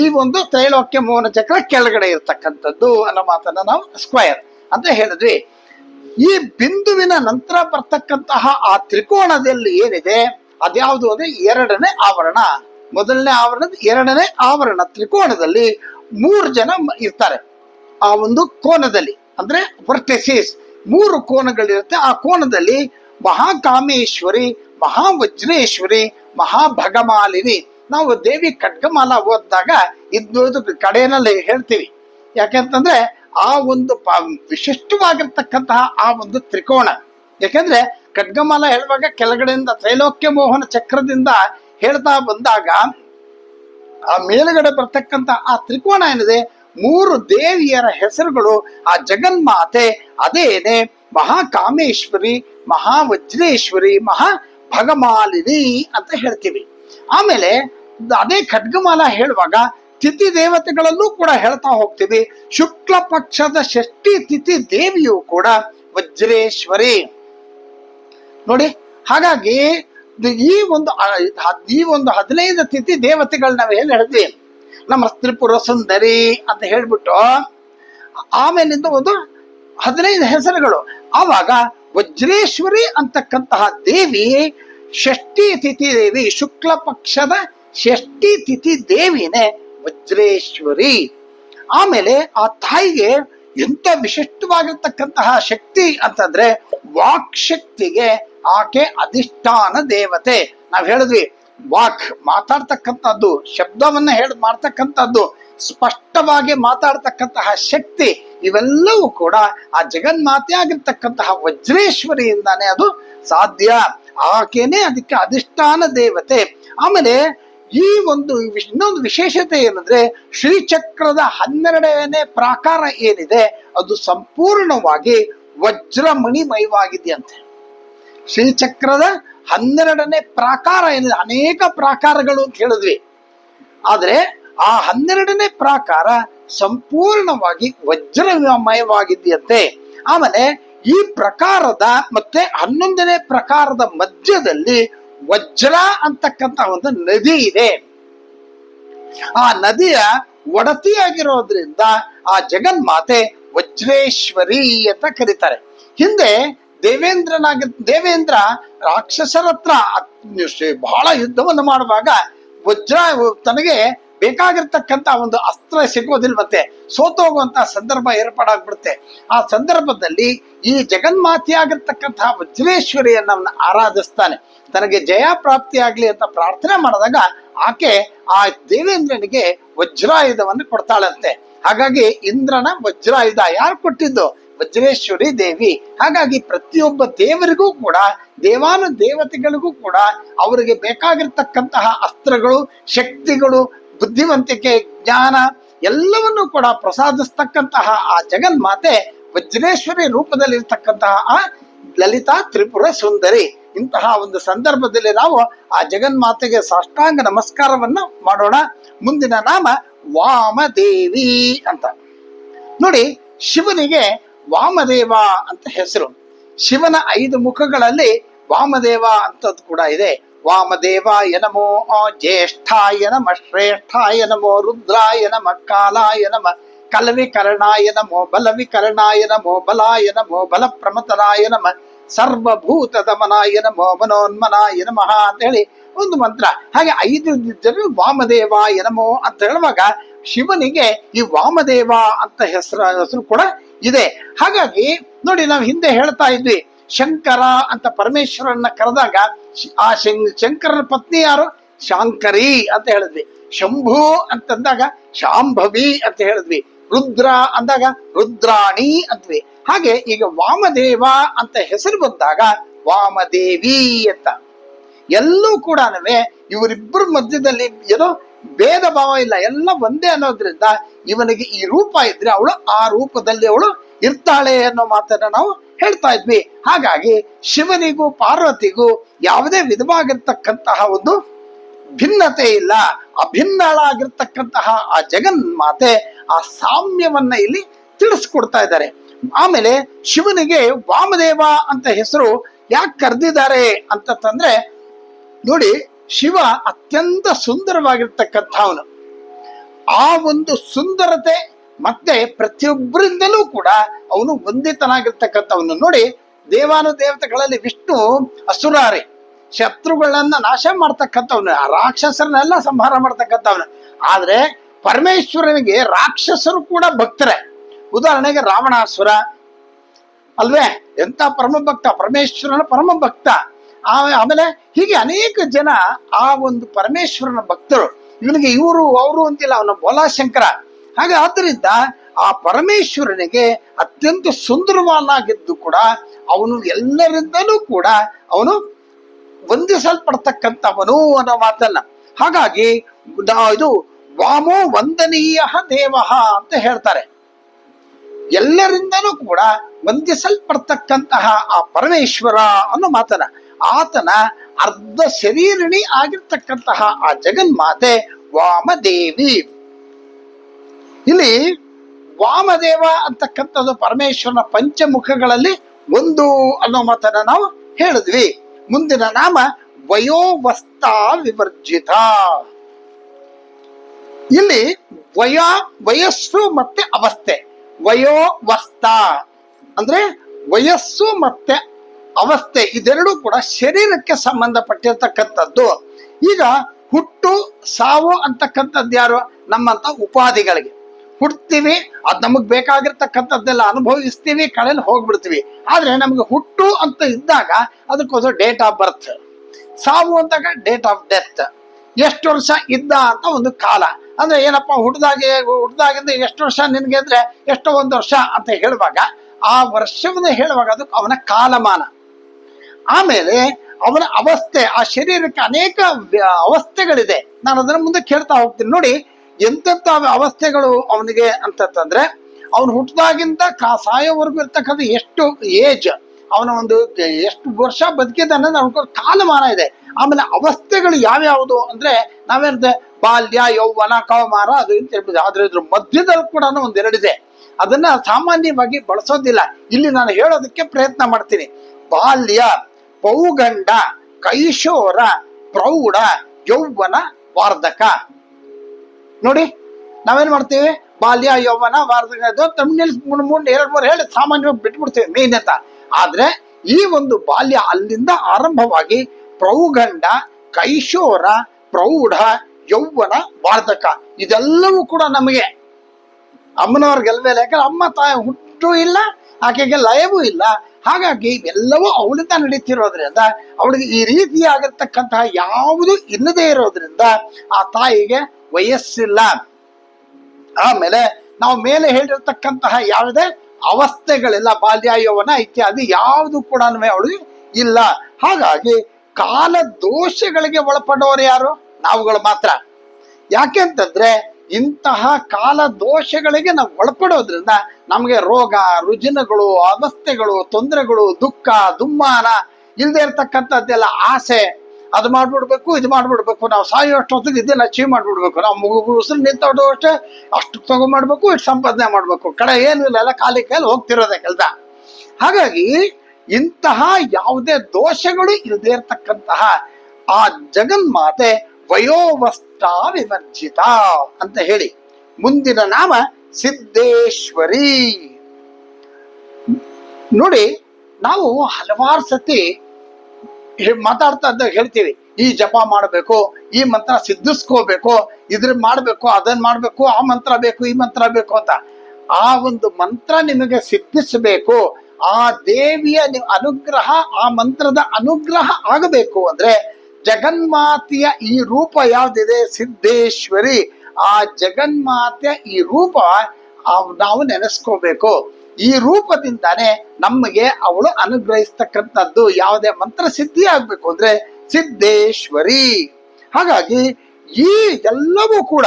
[SPEAKER 1] ಈ ಒಂದು ತ್ರೈಲೋಕ್ಯ ಮೋಹನ ಚಕ್ರ ಕೆಳಗಡೆ ಇರತಕ್ಕಂಥದ್ದು ಅನ್ನೋ ಮಾತನ್ನ ನಾವು ಸ್ಕ್ವಯರ್ ಅಂತ ಹೇಳಿದ್ವಿ. ಈ ಬಿಂದುವಿನ ನಂತರ ಬರ್ತಕ್ಕಂತಹ ಆ ತ್ರಿಕೋಣದಲ್ಲಿ ಏನಿದೆ? ಅದ್ಯಾವುದು ಅಂದ್ರೆ ಎರಡನೇ ಆವರಣ. ಮೊದಲನೇ ಆವರಣದ ಎರಡನೇ ಆವರಣ ತ್ರಿಕೋಣದಲ್ಲಿ ಮೂರು ಜನ ಇರ್ತಾರೆ. ಆ ಒಂದು ಕೋನದಲ್ಲಿ ಅಂದ್ರೆ ವರ್ಟೆಸಿಸ್ ಮೂರು ಕೋನಗಳಿರುತ್ತೆ. ಆ ಕೋನದಲ್ಲಿ ಮಹಾಕಾಮೇಶ್ವರಿ, ಮಹಾವಜ್ರೇಶ್ವರಿ, ಮಹಾಭಗಮಾಲಿನಿ. ನಾವು ದೇವಿ ಖಡ್ಗಮಾಲ ಓದಿದಾಗ ಇದ್ದು ಕಡೆಯಲ್ಲಿ ಹೇಳ್ತೀವಿ. ಯಾಕೆಂತಂದ್ರೆ ಆ ಒಂದು ಪ- ವಿಶಿಷ್ಟವಾಗಿರ್ತಕ್ಕಂತಹ ಆ ಒಂದು ತ್ರಿಕೋಣ ಯಾಕೆಂದ್ರೆ ಖಡ್ಗಮಾಲ ಹೇಳುವಾಗ ಕೆಳಗಡೆಯಿಂದ ತ್ರೈಲೋಕ್ಯ ಮೋಹನ ಚಕ್ರದಿಂದ ಹೇಳ್ತಾ ಬಂದಾಗ ಆ ಮೇಲುಗಡೆ ಬರ್ತಕ್ಕಂಥ ಆ ತ್ರಿಕೋಣ ಏನಿದೆ, ಮೂರು ದೇವಿಯರ ಹೆಸರುಗಳು ಆ ಜಗನ್ಮಾತೆ, ಅದೇನೆ ಮಹಾಕಾಮೇಶ್ವರಿ, ಮಹಾವಜ್ರೇಶ್ವರಿ ಮಹಾ ಭಗಮಾಲಿನಿ ಅಂತ ಹೇಳ್ತೀವಿ. ಆಮೇಲೆ ಅದೇ ಖಡ್ಗಮಾಲ ಹೇಳುವಾಗ ತಿಥಿ ದೇವತೆಗಳಲ್ಲೂ ಕೂಡ ಹೇಳ್ತಾ ಹೋಗ್ತೀವಿ. ಶುಕ್ಲ ಪಕ್ಷದ ಷಷ್ಠಿ ತಿಥಿ ದೇವಿಯು ಕೂಡ ವಜ್ರೇಶ್ವರಿ. ನೋಡಿ, ಹಾಗಾಗಿ ಈ ಒಂದು ಈ ಒಂದು ಹದಿನೈದು ತಿಥಿ ದೇವತೆಗಳು ನಾವು ಏನ್ ಹೇಳಿದ್ವಿ ನಮ್ಮ ತ್ರಿಪುರ ಸುಂದರಿ ಅಂತ ಹೇಳ್ಬಿಟ್ಟು, ಆಮೇಲಿಂದ ಒಂದು ಹದಿನೈದು ಹೆಸರುಗಳು. ಆವಾಗ ವಜ್ರೇಶ್ವರಿ ಅಂತಕ್ಕಂತಹ ದೇವಿ, ಷಷ್ಠಿ ತಿಥಿ ದೇವಿ, ಶುಕ್ಲ ಪಕ್ಷದ ಷಷ್ಠಿ ತಿಥಿ ದೇವಿನೇ ವಜ್ರೇಶ್ವರಿ. ಆಮೇಲೆ ಆ ತಾಯಿಗೆ ಎಂತ ವಿಶಿಷ್ಟವಾಗಿರ್ತಕ್ಕಂತಹ ಶಕ್ತಿ ಅಂತಂದ್ರೆ ವಾಕ್ ಶಕ್ತಿಗೆ ಆಕೆ ಅಧಿಷ್ಠಾನ ದೇವತೆ. ನಾವ್ ಹೇಳಿದ್ವಿ, ವಾಕ್ ಮಾತಾಡ್ತಕ್ಕಂಥದ್ದು, ಶಬ್ದವನ್ನ ಹೇಳಿ ಮಾಡ್ತಕ್ಕಂಥದ್ದು, ಸ್ಪಷ್ಟವಾಗಿ ಮಾತಾಡ್ತಕ್ಕಂತಹ ಶಕ್ತಿ, ಇವೆಲ್ಲವೂ ಕೂಡ ಆ ಜಗನ್ಮಾತೆ ಆಗಿರ್ತಕ್ಕಂತಹ ವಜ್ರೇಶ್ವರಿಯಿಂದಾನೇ ಅದು ಸಾಧ್ಯ. ಆಕೆನೇ ಅದಕ್ಕೆ ಅಧಿಷ್ಠಾನ ದೇವತೆ. ಆಮೇಲೆ ಈ ಒಂದು ಇನ್ನೊಂದು ವಿಶೇಷತೆ ಏನಂದ್ರೆ ಶ್ರೀಚಕ್ರದ ಹನ್ನೆರಡನೇ ಪ್ರಾಕಾರ ಏನಿದೆ, ಅದು ಸಂಪೂರ್ಣವಾಗಿ ವಜ್ರಮಣಿಮಯವಾಗಿದೆಯಂತೆ. ಶ್ರೀಚಕ್ರದ ಹನ್ನೆರಡನೇ ಪ್ರಾಕಾರ ಏನಿದೆ, ಅನೇಕ ಪ್ರಾಕಾರಗಳು ಅಂತ ಹೇಳಿದ್ವಿ. ಆದರೆ ಆ ಹನ್ನೆರಡನೇ ಪ್ರಾಕಾರ ಸಂಪೂರ್ಣವಾಗಿ ವಜ್ರಮಯವಾಗಿದೆಯಂತೆ. ಆಮೇಲೆ ಈ ಪ್ರಕಾರದ ಮತ್ತೆ ಹನ್ನೊಂದನೇ ಪ್ರಕಾರದ ಮಧ್ಯದಲ್ಲಿ ವಜ್ರ ಅಂತಕ್ಕಂತ ಒಂದು ನದಿ ಇದೆ. ಆ ನದಿಯ ಒಡತಿಯಾಗಿರೋದ್ರಿಂದ ಆ ಜಗನ್ಮಾತೆ ವಜ್ರೇಶ್ವರಿ ಅಂತ ಕರೀತಾರೆ. ಹಿಂದೆ ದೇವೇಂದ್ರನಾಗಿ, ದೇವೇಂದ್ರ ರಾಕ್ಷಸರತ್ರ ಬಹಳ ಯುದ್ಧವನ್ನು ಮಾಡುವಾಗ ವಜ್ರ ತನಗೆ ಬೇಕಾಗಿರ್ತಕ್ಕಂತ ಒಂದು ಅಸ್ತ್ರ ಸಿಗೋದಿಲ್ಲ ಮತ್ತೆ ಸೋತೋಗುವಂತ ಸಂದರ್ಭ ಏರ್ಪಾಡಾಗ್ಬಿಡುತ್ತೆ. ಆ ಸಂದರ್ಭದಲ್ಲಿ ಈ ಜಗನ್ಮಾತೆಯಾಗಿರ್ತಕ್ಕಂತಹ ವಜ್ರೇಶ್ವರಿಯನ್ನ ಆರಾಧಿಸ್ತಾನೆ. ತನಗೆ ಜಯ ಪ್ರಾಪ್ತಿಯಾಗ್ಲಿ ಅಂತ ಪ್ರಾರ್ಥನೆ ಮಾಡಿದಾಗ ಆಕೆ ಆ ದೇವೇಂದ್ರನಿಗೆ ವಜ್ರಾಯುಧವನ್ನು ಕೊಡ್ತಾಳಂತೆ. ಹಾಗಾಗಿ ಇಂದ್ರನ ವಜ್ರಾಯುಧ ಯಾರು ಕೊಟ್ಟಿದ್ದು? ವಜ್ರೇಶ್ವರಿ ದೇವಿ. ಹಾಗಾಗಿ ಪ್ರತಿಯೊಬ್ಬ ದೇವರಿಗೂ ಕೂಡ, ದೇವಾನು ದೇವತೆಗಳಿಗೂ ಕೂಡ ಅವರಿಗೆ ಬೇಕಾಗಿರ್ತಕ್ಕಂತಹ ಅಸ್ತ್ರಗಳು, ಶಕ್ತಿಗಳು ಬುದ್ಧಿವಂತಿಕೆ, ಜ್ಞಾನ ಎಲ್ಲವನ್ನೂ ಕೂಡ ಪ್ರಸಾದಿಸ್ತಕ್ಕಂತಹ ಆ ಜಗನ್ಮಾತೆ ವಜ್ರೇಶ್ವರಿ ರೂಪದಲ್ಲಿರ್ತಕ್ಕಂತಹ ಆ ಲಲಿತಾ ತ್ರಿಪುರ ಸುಂದರಿ. ಇಂತಹ ಒಂದು ಸಂದರ್ಭದಲ್ಲಿ ನಾವು ಆ ಜಗನ್ಮಾತೆಗೆ ಸಾಷ್ಟಾಂಗ ನಮಸ್ಕಾರವನ್ನ ಮಾಡೋಣ. ಮುಂದಿನ ನಾಮ ವಾಮದೇವಿ ಅಂತ. ನೋಡಿ, ಶಿವನಿಗೆ ವಾಮದೇವ ಅಂತ ಹೆಸರು. ಶಿವನ ಐದು ಮುಖಗಳಲ್ಲಿ ವಾಮದೇವ ಅಂತದ್ದು ಕೂಡ ಇದೆ. ವಾಮದೇವಾಯ ನಮೋ ಜ್ಯೇಷ್ಠಾಯ ನಮ ಶ್ರೇಷ್ಠಾಯ ನಮೋ ರುದ್ರಾಯ ನಮ ಕಾಲಾಯ ನಮ ಕಲವಿಕರಣಾಯ ನಮೋ ಬಲವಿಕರಣಾಯ ನಮೋ ಬಲಾಯ ನಮೋ ಬಲ ಪ್ರಮತನಾಯ ನಮ ಸರ್ವಭೂತ ದಮನಾಯ ನಮೋ ಮನೋನ್ಮನಾಯ ನಮಃ ಅಂತ ಹೇಳಿ ಒಂದು ಮಂತ್ರ. ಹಾಗೆ ಐದು ಜನ ವಾಮದೇವಾಯ ನಮೋ ಅಂತ ಹೇಳುವಾಗ ಶಿವನಿಗೆ ಈ ವಾಮದೇವ ಅಂತ ಹೆಸರು ಹೆಸರು ಕೂಡ ಇದೆ. ಹಾಗಾಗಿ ನೋಡಿ ನಾವು ಹಿಂದೆ ಹೇಳ್ತಾ ಇದ್ವಿ ಶಂಕರ ಅಂತ ಪರಮೇಶ್ವರನ್ನ ಕರೆದಾಗ ಆ ಶಂಕರನ ಪತ್ನಿ ಯಾರು? ಶಾಂಕರಿ ಅಂತ ಹೇಳಿದ್ವಿ. ಶಂಭು ಅಂತಂದಾಗ ಶಾಂಭವಿ ಅಂತ ಹೇಳಿದ್ವಿ. ರುದ್ರ ಅಂದಾಗ ರುದ್ರಾಣಿ ಅಂತ್ವಿ ಹಾಗೆ ಈಗ ವಾಮದೇವ ಅಂತ ಹೆಸರು ಬಂದಾಗ ವಾಮದೇವಿ ಅಂತ. ಎಲ್ಲೂ ಕೂಡ ಇವರಿಬ್ಬರ ಮಧ್ಯದಲ್ಲಿ ಏನೋ ಭೇದ ಭಾವ ಇಲ್ಲ. ಎಲ್ಲ ಒಂದೇ ಅನ್ನೋದ್ರಿಂದ ಇವನಿಗೆ ಈ ರೂಪ ಇದ್ರೆ ಅವಳು ಆ ರೂಪದಲ್ಲಿ ಅವಳು ಇರ್ತಾಳೆ ಅನ್ನೋ ಮಾತನ್ನ ನಾವು ಹೇಳ್ತಾ ಇದ್ವಿ. ಹಾಗಾಗಿ ಶಿವನಿಗೂ ಪಾರ್ವತಿಗೂ ಯಾವುದೇ ವಿಧವಾಗಿರ್ತಕ್ಕಂತಹ ಒಂದು ಭಿನ್ನತೆ ಇಲ್ಲ. ಅಭಿನ್ನಳಾಗಿರ್ತಕ್ಕಂತಹ ಆ ಜಗನ್ಮಾತೆ ಆ ಸಾಮ್ಯವನ್ನ ಇಲ್ಲಿ ತಿಳಿಸ್ಕೊಡ್ತಾ ಇದ್ದಾರೆ. ಆಮೇಲೆ ಶಿವನಿಗೆ ವಾಮದೇವ ಅಂತ ಹೆಸರು ಯಾಕೆ ಕರೆದಿದ್ದಾರೆ ಅಂತಂದ್ರೆ ನೋಡಿ, ಶಿವ ಅತ್ಯಂತ ಸುಂದರವಾಗಿರ್ತಕ್ಕಂಥವನು. ಆ ಒಂದು ಸುಂದರತೆ ಮತ್ತೆ ಪ್ರತಿಯೊಬ್ಬರಿಂದಲೂ ಕೂಡ ಅವನು ವಂದಿತನಾಗಿರ್ತಕ್ಕಂಥವನು ನೋಡಿ ದೇವಾನು ದೇವತೆಗಳಲ್ಲಿ ವಿಷ್ಣು ಅಸುರಾರಿ, ಶತ್ರುಗಳನ್ನ ನಾಶ ಮಾಡ್ತಕ್ಕಂಥವ್ನು ರಾಕ್ಷಸರನ್ನೆಲ್ಲ ಸಂಹಾರ ಮಾಡ್ತಕ್ಕಂಥವ್ನು. ಆದ್ರೆ ಪರಮೇಶ್ವರನಿಗೆ ರಾಕ್ಷಸರು ಕೂಡ ಭಕ್ತರೇ. ಉದಾಹರಣೆಗೆ ರಾವಣಾಸುರ, ಅಲ್ವೇ? ಎಂತ ಪರಮ ಭಕ್ತ, ಪರಮೇಶ್ವರನ ಪರಮ ಭಕ್ತ. ಆಮೇಲೆ ಹೀಗೆ ಅನೇಕ ಜನ ಆ ಒಂದು ಪರಮೇಶ್ವರನ ಭಕ್ತರು. ಇವನಿಗೆ ಇವರು, ಅವರು ಅಂತಿಲ್ಲ, ಅವನ ಬೋಲಾಶಂಕರ. ಹಾಗೆ ಆದ್ದರಿಂದ ಆ ಪರಮೇಶ್ವರನಿಗೆ ಅತ್ಯಂತ ಸುಂದರವಾನಾಗಿದ್ದು ಕೂಡ ಅವನು ಎಲ್ಲರಿಂದಲೂ ಕೂಡ ಅವನು ವಂದಿಸಲ್ಪಡ್ತಕ್ಕಂಥವನು ಅನ್ನೋ ಮಾತಲ್ಲ ಹಾಗಾಗಿ ಇದು ವಾಮೋ ವಂದನೀಯ ದೇವ ಅಂತ ಹೇಳ್ತಾರೆ. ಎಲ್ಲರಿಂದಲೂ ಕೂಡ ವಂದಿಸಲ್ಪಡ್ತಕ್ಕಂತಹ ಆ ಪರಮೇಶ್ವರ ಅನ್ನೋ ಮಾತನ ಆತನ ಅರ್ಧ ಶರೀರಿಣಿ ಆಗಿರ್ತಕ್ಕಂತಹ ಆ ಜಗನ್ಮಾತೆ ವಾಮದೇವಿ. ಇಲ್ಲಿ ವಾಮದೇವ ಅಂತಕ್ಕಂಥದ್ದು ಪರಮೇಶ್ವರನ ಪಂಚಮುಖಗಳಲ್ಲಿ ಒಂದು ಅನ್ನೋ ಮಾತನ್ನ ನಾವು ಹೇಳಿದ್ವಿ. ಮುಂದಿನ ನಾಮ ವಯೋವಸ್ತ ವಿವರ್ಜಿತ. ಇಲ್ಲಿ ವಯ, ವಯಸ್ಸು ಮತ್ತೆ ಅವಸ್ಥೆ. ವಯೋವಸ್ತ ಅಂದ್ರೆ ವಯಸ್ಸು ಮತ್ತೆ ಅವಸ್ಥೆ ಇದೆರಡೂ ಕೂಡ ಶರೀರಕ್ಕೆ ಸಂಬಂಧಪಟ್ಟಿರ್ತಕ್ಕಂಥದ್ದು. ಈಗ ಹುಟ್ಟು, ಸಾವು ಅಂತಕ್ಕಂಥದ್ದು ಯಾರು? ನಮ್ಮಂತ ಉಪಾಧಿಗಳಿಗೆ ಹುಟ್ತೀವಿ, ಅದು ನಮಗೆ ಬೇಕಾಗಿರ್ತಕ್ಕಂಥದ್ದೆಲ್ಲ ಅನುಭವಿಸ್ತೀವಿ ಕಳೆಯಲ್ಲಿ ಹೋಗ್ಬಿಡ್ತೀವಿ. ಆದ್ರೆ ನಮ್ಗೆ ಹುಟ್ಟು ಅಂತ ಇದ್ದಾಗ ಅದಕ್ಕೋಸ್ಕರ ಡೇಟ್ ಆಫ್ ಬರ್ತ್ ಸಾವು ಅಂದಾಗ ಡೇಟ್ ಆಫ್ ಡೆತ್ ಎಷ್ಟು ವರ್ಷ ಇದ್ದ ಅಂತ ಒಂದು ಕಾಲ. ಅಂದ್ರೆ ಏನಪ್ಪ ಹುಡ್ದಾಗೆ ಹುಡ್ದಾಗಿಂದ ಎಷ್ಟು ವರ್ಷ ನಿನಗೆ ಅಂದ್ರೆ ಎಷ್ಟೋ ಒಂದು ವರ್ಷ ಅಂತ ಹೇಳುವಾಗ, ಆ ವರ್ಷವನ್ನ ಹೇಳುವಾಗ ಅದಕ್ಕೆ ಅವನ ಕಾಲಮಾನ. ಆಮೇಲೆ ಅವನ ಅವಸ್ಥೆ, ಆ ಶರೀರಕ್ಕೆ ಅನೇಕ ಅವಸ್ಥೆಗಳಿದೆ. ನಾನು ಅದನ್ನ ಮುಂದೆ ಕೇಳ್ತಾ ಹೋಗ್ತೀನಿ. ನೋಡಿ ಎಂತೆಂತ ಅವಸ್ಥೆಗಳು ಅವನಿಗೆ ಅಂತಂದ್ರೆ ಅವನು ಹುಟ್ಟಿದಾಗಿಂದ ಕಾ ಸಾಯೋವರೆಗೂ ಇರ್ತಕ್ಕಂಥ ಎಷ್ಟು ಏಜ್, ಅವನ ಒಂದು ಎಷ್ಟು ವರ್ಷ ಬದುಕಿದ್ದಾನೆ ಅವ್ನಿಗೆ ಕಾಲಮಾನ ಇದೆ. ಆಮೇಲೆ ಅವಸ್ಥೆಗಳು ಯಾವ್ಯಾವುದು ಅಂದ್ರೆ, ನಾವೇನಿದೆ, ಬಾಲ್ಯ, ಯೌವನ ಕವಮಾನ ಅದು ಅಂತ ಹೇಳ್ಬೋದು. ಆದ್ರೆ ಇದ್ರ ಮಧ್ಯದಲ್ಲಿ ಕೂಡ ಒಂದೆರಡಿದೆ. ಅದನ್ನ ಸಾಮಾನ್ಯವಾಗಿ ಬಳಸೋದಿಲ್ಲ. ಇಲ್ಲಿ ನಾನು ಹೇಳೋದಕ್ಕೆ ಪ್ರಯತ್ನ ಮಾಡ್ತೀನಿ. ಬಾಲ್ಯ ಪೌಗಂಡ ಕೈಶೋರ, ಪ್ರೌಢ, ಯೌವನ, ವಾರ್ಧಕ. ನೋಡಿ, ನಾವೇನ್ ಮಾಡ್ತೀವಿ? ಬಾಲ್ಯ, ಯೌವನ ವಾರದ ತಮಿಳ್ ಮೂರ್ ಮುಂದೆ ಎರಡು, ಮೂರು ಹೇಳಿ ಸಾಮಾನ್ಯವಾಗಿ ಬಿಟ್ಬಿಡ್ತೀವಿ ಮೇನ್ ಅಂತ. ಆದ್ರೆ ಈ ಒಂದು ಬಾಲ್ಯ ಅಲ್ಲಿಂದ ಆರಂಭವಾಗಿ ಪ್ರೌಗಂಡ, ಕೈಶೋರ, ಪ್ರೌಢ, ಯೌವನ, ವಾರ್ಧಕ, ಇದೆಲ್ಲವೂ ಕೂಡ ನಮಗೆ. ಅಮ್ಮನವ್ರ ಗೆಲ್ವೇಲೆ ಯಾಕಂದ್ರೆ ಅಮ್ಮ ತಾಯಿ ಹುಟ್ಟು ಇಲ್ಲ, ಆಕೆಗೆ ಲಯವೂ ಇಲ್ಲ. ಹಾಗಾಗಿ ಇವೆಲ್ಲವೂ ಅವಳಿಂದ ನಡೀತಿರೋದ್ರಿಂದ, ಅವಳಿಗೆ ಈ ರೀತಿಯಾಗಿರ್ತಕ್ಕಂತಹ ಯಾವುದು ಇಲ್ಲದೆ ಇರೋದ್ರಿಂದ ಆ ತಾಯಿಗೆ ವಯಸ್ಸಿಲ್ಲ. ಆಮೇಲೆ ನಾವು ಮೇಲೆ ಹೇಳಿರ್ತಕ್ಕಂತಹ ಯಾವುದೇ ಅವಸ್ಥೆಗಳಿಲ್ಲ ಬಾಲ್ಯ ಯೌವನ ಇತ್ಯಾದಿ ಯಾವುದು ಕೂಡ ಅವಳು ಇಲ್ಲ. ಹಾಗಾಗಿ ಕಾಲ ದೋಷಗಳಿಗೆ ಒಳಪಡೋರು ಯಾರು? ನಾವುಗಳು ಮಾತ್ರ. ಯಾಕೆ ಅಂತಂದ್ರೆ ಇಂತಹ ಕಾಲ ದೋಷಗಳಿಗೆ ನಾವು ಒಳಪಡೋದ್ರಿಂದ ನಮಗೆ ರೋಗ, ರುಜಿನಗಳು, ಅವಸ್ಥೆಗಳು, ತೊಂದರೆಗಳು, ದುಃಖ, ದುಮ್ಮಾನ ಇಲ್ಲದೆ ಇರ್ತಕ್ಕಂಥದ್ದೆಲ್ಲ ಆಸೆ ಅದು ಮಾಡ್ಬಿಡ್ಬೇಕು, ಇದು ಮಾಡ್ಬಿಡ್ಬೇಕು. ನಾವು ಸಾಯೋಷ್ಟೊತ್ತಿಗೆ ಇದನ್ನ ಅಚೀವ್ ಮಾಡಿಬಿಡ್ಬೇಕು. ನಾವು ಮುಗು ಉಸಿರು ನಿಂತೋಡು ಅಷ್ಟೇ, ಅಷ್ಟು ತಗೊಂಡ್ಬಿಡ್ಬೇಕು ಇಷ್ಟು ಸಂಪಾದನೆ ಮಾಡ್ಬೇಕು. ಕಡೆ ಏನು ಇಲ್ಲ, ಎಲ್ಲ ಖಾಲಿ ಕೈಯಲ್ಲಿ ಹೋಗ್ತಿರೋದೆ ಕೆಲಸ. ಹಾಗಾಗಿ ಇಂತಹ ಯಾವುದೇ ದೋಷಗಳು ಇಲ್ಲದೆ ಇರತಕ್ಕಂತಹ ಆ ಜಗನ್ಮಾತೆ ವಯೋವಸ್ಥ ವಿವರ್ಜಿತ ಅಂತ ಹೇಳಿ. ಮುಂದಿನ ನಾಮ ಸಿದ್ದೇಶ್ವರಿ. ನೋಡಿ, ನಾವು ಹಲವಾರು ಸತಿ ಮಾತಾಡ್ತಾ ಇದ್ದಾಗ ಹೇಳ್ತೀವಿ. ಈ ಜಪ ಮಾಡಬೇಕು, ಈ ಮಂತ್ರ ಸಿದ್ಧಿಸ್ಕೋಬೇಕು, ಇದ್ರ ಮಾಡಬೇಕು ಅದನ್ನ ಮಾಡಬೇಕು, ಆ ಮಂತ್ರ ಬೇಕು, ಈ ಮಂತ್ರ ಬೇಕು ಅಂತ. ಆ ಒಂದು ಮಂತ್ರ ನಿಮಗೆ ಸಿದ್ಧಿಸಬೇಕು, ಆ ದೇವಿಯ ಅನುಗ್ರಹ, ಆ ಮಂತ್ರದ ಅನುಗ್ರಹ ಆಗಬೇಕು ಅಂದ್ರೆ ಜಗನ್ಮಾತೆಯ ಈ ರೂಪ ಯಾವ್ದಿದೆ? ಸಿದ್ದೇಶ್ವರಿ. ಆ ಜಗನ್ಮಾತೆಯ ಈ ರೂಪ ನಾವು ನೆನೆಸ್ಕೋಬೇಕು. ಈ ರೂಪದಿಂದಾನೇ ನಮಗೆ ಅವಳು ಅನುಗ್ರಹಿಸ್ತಕ್ಕಂಥದ್ದು ಯಾವುದೇ ಮಂತ್ರ ಸಿದ್ಧಿ ಆಗ್ಬೇಕು ಅಂದ್ರೆ ಸಿದ್ದೇಶ್ವರಿ. ಹಾಗಾಗಿ ಈ ಎಲ್ಲವೂ ಕೂಡ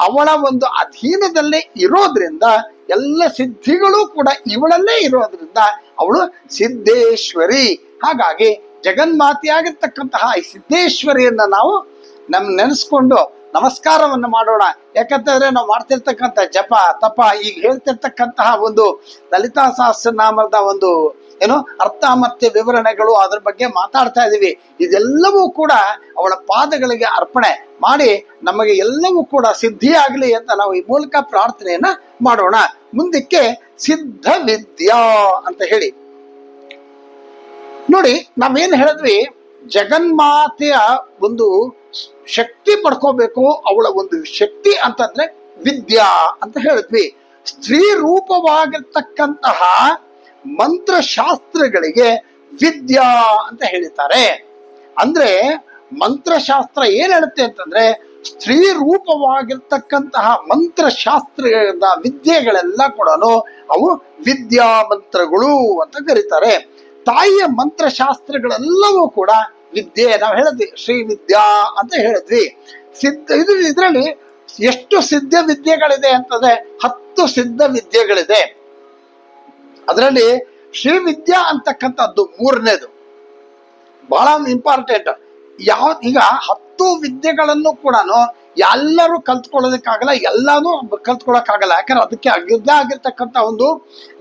[SPEAKER 1] ಅವಳ ಒಂದು ಅಧೀನದಲ್ಲೇ ಇರೋದ್ರಿಂದ, ಎಲ್ಲ ಸಿದ್ಧಿಗಳು ಕೂಡ ಇವಳಲ್ಲೇ ಇರೋದ್ರಿಂದ ಅವಳು ಸಿದ್ದೇಶ್ವರಿ. ಹಾಗಾಗಿ ಜಗನ್ಮಾತೆಯಾಗಿರ್ತಕ್ಕಂತಹ ಈ ಸಿದ್ದೇಶ್ವರಿಯನ್ನ ನಾವು ನಮ್ ನೆನೆಸ್ಕೊಂಡು ನಮಸ್ಕಾರವನ್ನು ಮಾಡೋಣ. ಯಾಕಂತಂದ್ರೆ ನಾವು ಮಾಡ್ತಿರ್ತಕ್ಕಂಥ ಜಪ, ತಪ, ಈಗ ಹೇಳ್ತಿರ್ತಕ್ಕಂತಹ ಒಂದು ಲಲಿತಾ ಸಹಸ್ರನಾಮದ ಒಂದು, ಏನು, ಅರ್ಥ ಮತ್ತೆ ವಿವರಣೆಗಳು ಅದ್ರ ಬಗ್ಗೆ ಮಾತಾಡ್ತಾ ಇದೀವಿ. ಇದೆಲ್ಲವೂ ಕೂಡ ಅವಳ ಪಾದಗಳಿಗೆ ಅರ್ಪಣೆ ಮಾಡಿ ನಮಗೆ ಎಲ್ಲವೂ ಕೂಡ ಸಿದ್ಧಿಯಾಗಲಿ ಅಂತ ನಾವು ಈ ಮೂಲಕ ಪ್ರಾರ್ಥನೆಯನ್ನ ಮಾಡೋಣ. ಮುಂದಕ್ಕೆ ಸಿದ್ಧ ವಿದ್ಯಾ ಅಂತ ಹೇಳಿ. ನೋಡಿ, ನಾವೇನ್ ಹೇಳಿದ್ವಿ? ಜಗನ್ಮಾತೆಯ ಒಂದು ಶಕ್ತಿ ಪಡ್ಕೋಬೇಕು, ಅವಳ ಒಂದು ಶಕ್ತಿ ಅಂತಂದ್ರೆ ವಿದ್ಯಾ ಅಂತ ಹೇಳಿದ್ವಿ. ಸ್ತ್ರೀ ರೂಪವಾಗಿರ್ತಕ್ಕಂತಹ ಮಂತ್ರಶಾಸ್ತ್ರಗಳಿಗೆ ವಿದ್ಯಾ ಅಂತ ಹೇಳಿದ್ದಾರೆ. ಅಂದ್ರೆ ಮಂತ್ರಶಾಸ್ತ್ರ ಏನ್ ಹೇಳುತ್ತೆ ಅಂತಂದ್ರೆ ಸ್ತ್ರೀ ರೂಪವಾಗಿರ್ತಕ್ಕಂತಹ ಮಂತ್ರಶಾಸ್ತ್ರದ ವಿದ್ಯೆಗಳೆಲ್ಲ ಕೂಡ ಅವು ವಿದ್ಯಾ ಮಂತ್ರಗಳು ಅಂತ ಕರೀತಾರೆ. ತಾಯಿಯ ಮಂತ್ರಶಾಸ್ತ್ರಗಳೆಲ್ಲವೂ ಕೂಡ ವಿದ್ಯೆ, ನಾವು ಹೇಳಿದ್ವಿ, ಶ್ರೀ ವಿದ್ಯಾ ಅಂತ ಹೇಳಿದ್ವಿ. ಸಿದ್ಧ, ಇದು ಇದರಲ್ಲಿ ಎಷ್ಟು ಸಿದ್ಧ ವಿದ್ಯೆಗಳಿದೆ ಅಂತಂದ್ರೆ ಹತ್ತು ಸಿದ್ಧ ವಿದ್ಯೆಗಳಿದೆ. ಅದರಲ್ಲಿ ಶ್ರೀ ವಿದ್ಯಾ ಅಂತಕ್ಕಂಥದ್ದು ಮೂರನೇದು. ಬಹಳ ಇಂಪಾರ್ಟೆಂಟ್ ಯಾವ, ಈಗ ಹತ್ತು ವಿದ್ಯೆಗಳನ್ನು ಕೂಡ ಎಲ್ಲರೂ ಕಲ್ತ್ಕೊಳ್ಳೋದಕ್ಕಾಗಲ್ಲ, ಎಲ್ಲಾನು ಕಲ್ತ್ಕೊಳ್ಳೋಕ್ಕಾಗಲ್ಲ. ಯಾಕಂದ್ರೆ ಅದಕ್ಕೆ ಅದ್ರದ್ದೇ ಆಗಿರ್ತಕ್ಕಂಥ ಒಂದು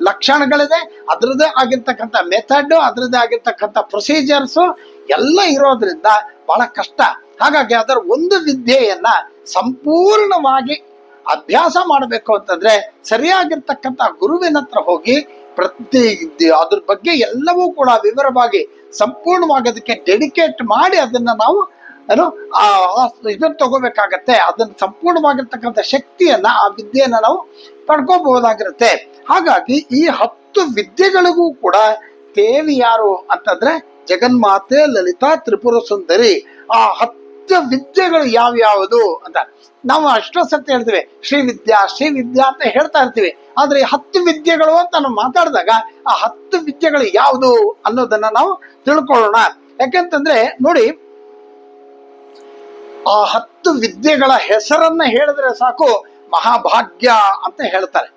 [SPEAKER 1] ಲಕ್ಷಣಗಳಿದೆ, ಅದರದ್ದೇ ಆಗಿರ್ತಕ್ಕಂಥ ಮೆಥಡ್ ಅದರದ್ದೇ ಆಗಿರ್ತಕ್ಕಂಥ ಪ್ರೊಸೀಜರ್ಸು ಎಲ್ಲ ಇರೋದ್ರಿಂದ ಬಹಳ ಕಷ್ಟ. ಹಾಗಾಗಿ ಅದರ ಒಂದು ವಿದ್ಯೆಯನ್ನ ಸಂಪೂರ್ಣವಾಗಿ ಅಭ್ಯಾಸ ಮಾಡಬೇಕು ಅಂತಂದ್ರೆ ಸರಿಯಾಗಿರ್ತಕ್ಕಂಥ ಗುರುವಿನ ಹತ್ರ ಹೋಗಿ ಪ್ರತಿ ಅದ್ರ ಬಗ್ಗೆ ಎಲ್ಲವೂ ಕೂಡ ವಿವರವಾಗಿ ಸಂಪೂರ್ಣವಾಗಿ ಅದಕ್ಕೆ ಡೆಡಿಕೇಟ್ ಮಾಡಿ ಅದನ್ನ ನಾವು, ಏನು ಇದನ್ನ ತಗೋಬೇಕಾಗತ್ತೆ. ಅದನ್ನ ಸಂಪೂರ್ಣವಾಗಿರ್ತಕ್ಕಂಥ ಶಕ್ತಿಯನ್ನ, ಆ ವಿದ್ಯೆಯನ್ನ ನಾವು ಪಡ್ಕೋಬಹುದಾಗಿರುತ್ತೆ. ಹಾಗಾಗಿ ಈ ಹತ್ತು ವಿದ್ಯೆಗಳಿಗೂ ಕೂಡ ದೇವಿ ಯಾರು ಅಂತಂದ್ರೆ ಜಗನ್ಮಾತೆ, ಲಲಿತಾ, ತ್ರಿಪುರ ಸುಂದರಿ, ಆ ಹತ್ತು ವಿದ್ಯೆಗಳು ಯಾವ್ಯಾವುದು ಅಂತ. ನಾವು ಅಷ್ಟೋ ಸತ್ಯ ಹೇಳ್ತೀವಿ ಶ್ರೀವಿದ್ಯಾ ಶ್ರೀವಿದ್ಯಾ ಶ್ರೀ ವಿದ್ಯಾ ಅಂತ ಹೇಳ್ತಾ ಇರ್ತೀವಿ. ಆದ್ರೆ ಹತ್ತು ವಿದ್ಯೆಗಳು ಅಂತ ನಾವು ಮಾತಾಡಿದಾಗ ಆ ಹತ್ತು ವಿದ್ಯೆಗಳು ಯಾವುದು ಅನ್ನೋದನ್ನ ನಾವು ತಿಳ್ಕೊಳ್ಳೋಣ. ಯಾಕಂತಂದ್ರೆ ನೋಡಿ, ಆ ಹತ್ತು ವಿದ್ಯೆಗಳ ಹೆಸರನ್ನ ಹೇಳಿದ್ರೆ ಸಾಕು ಮಹಾಭಾಗ್ಯ ಅಂತ ಹೇಳ್ತಾರೆ.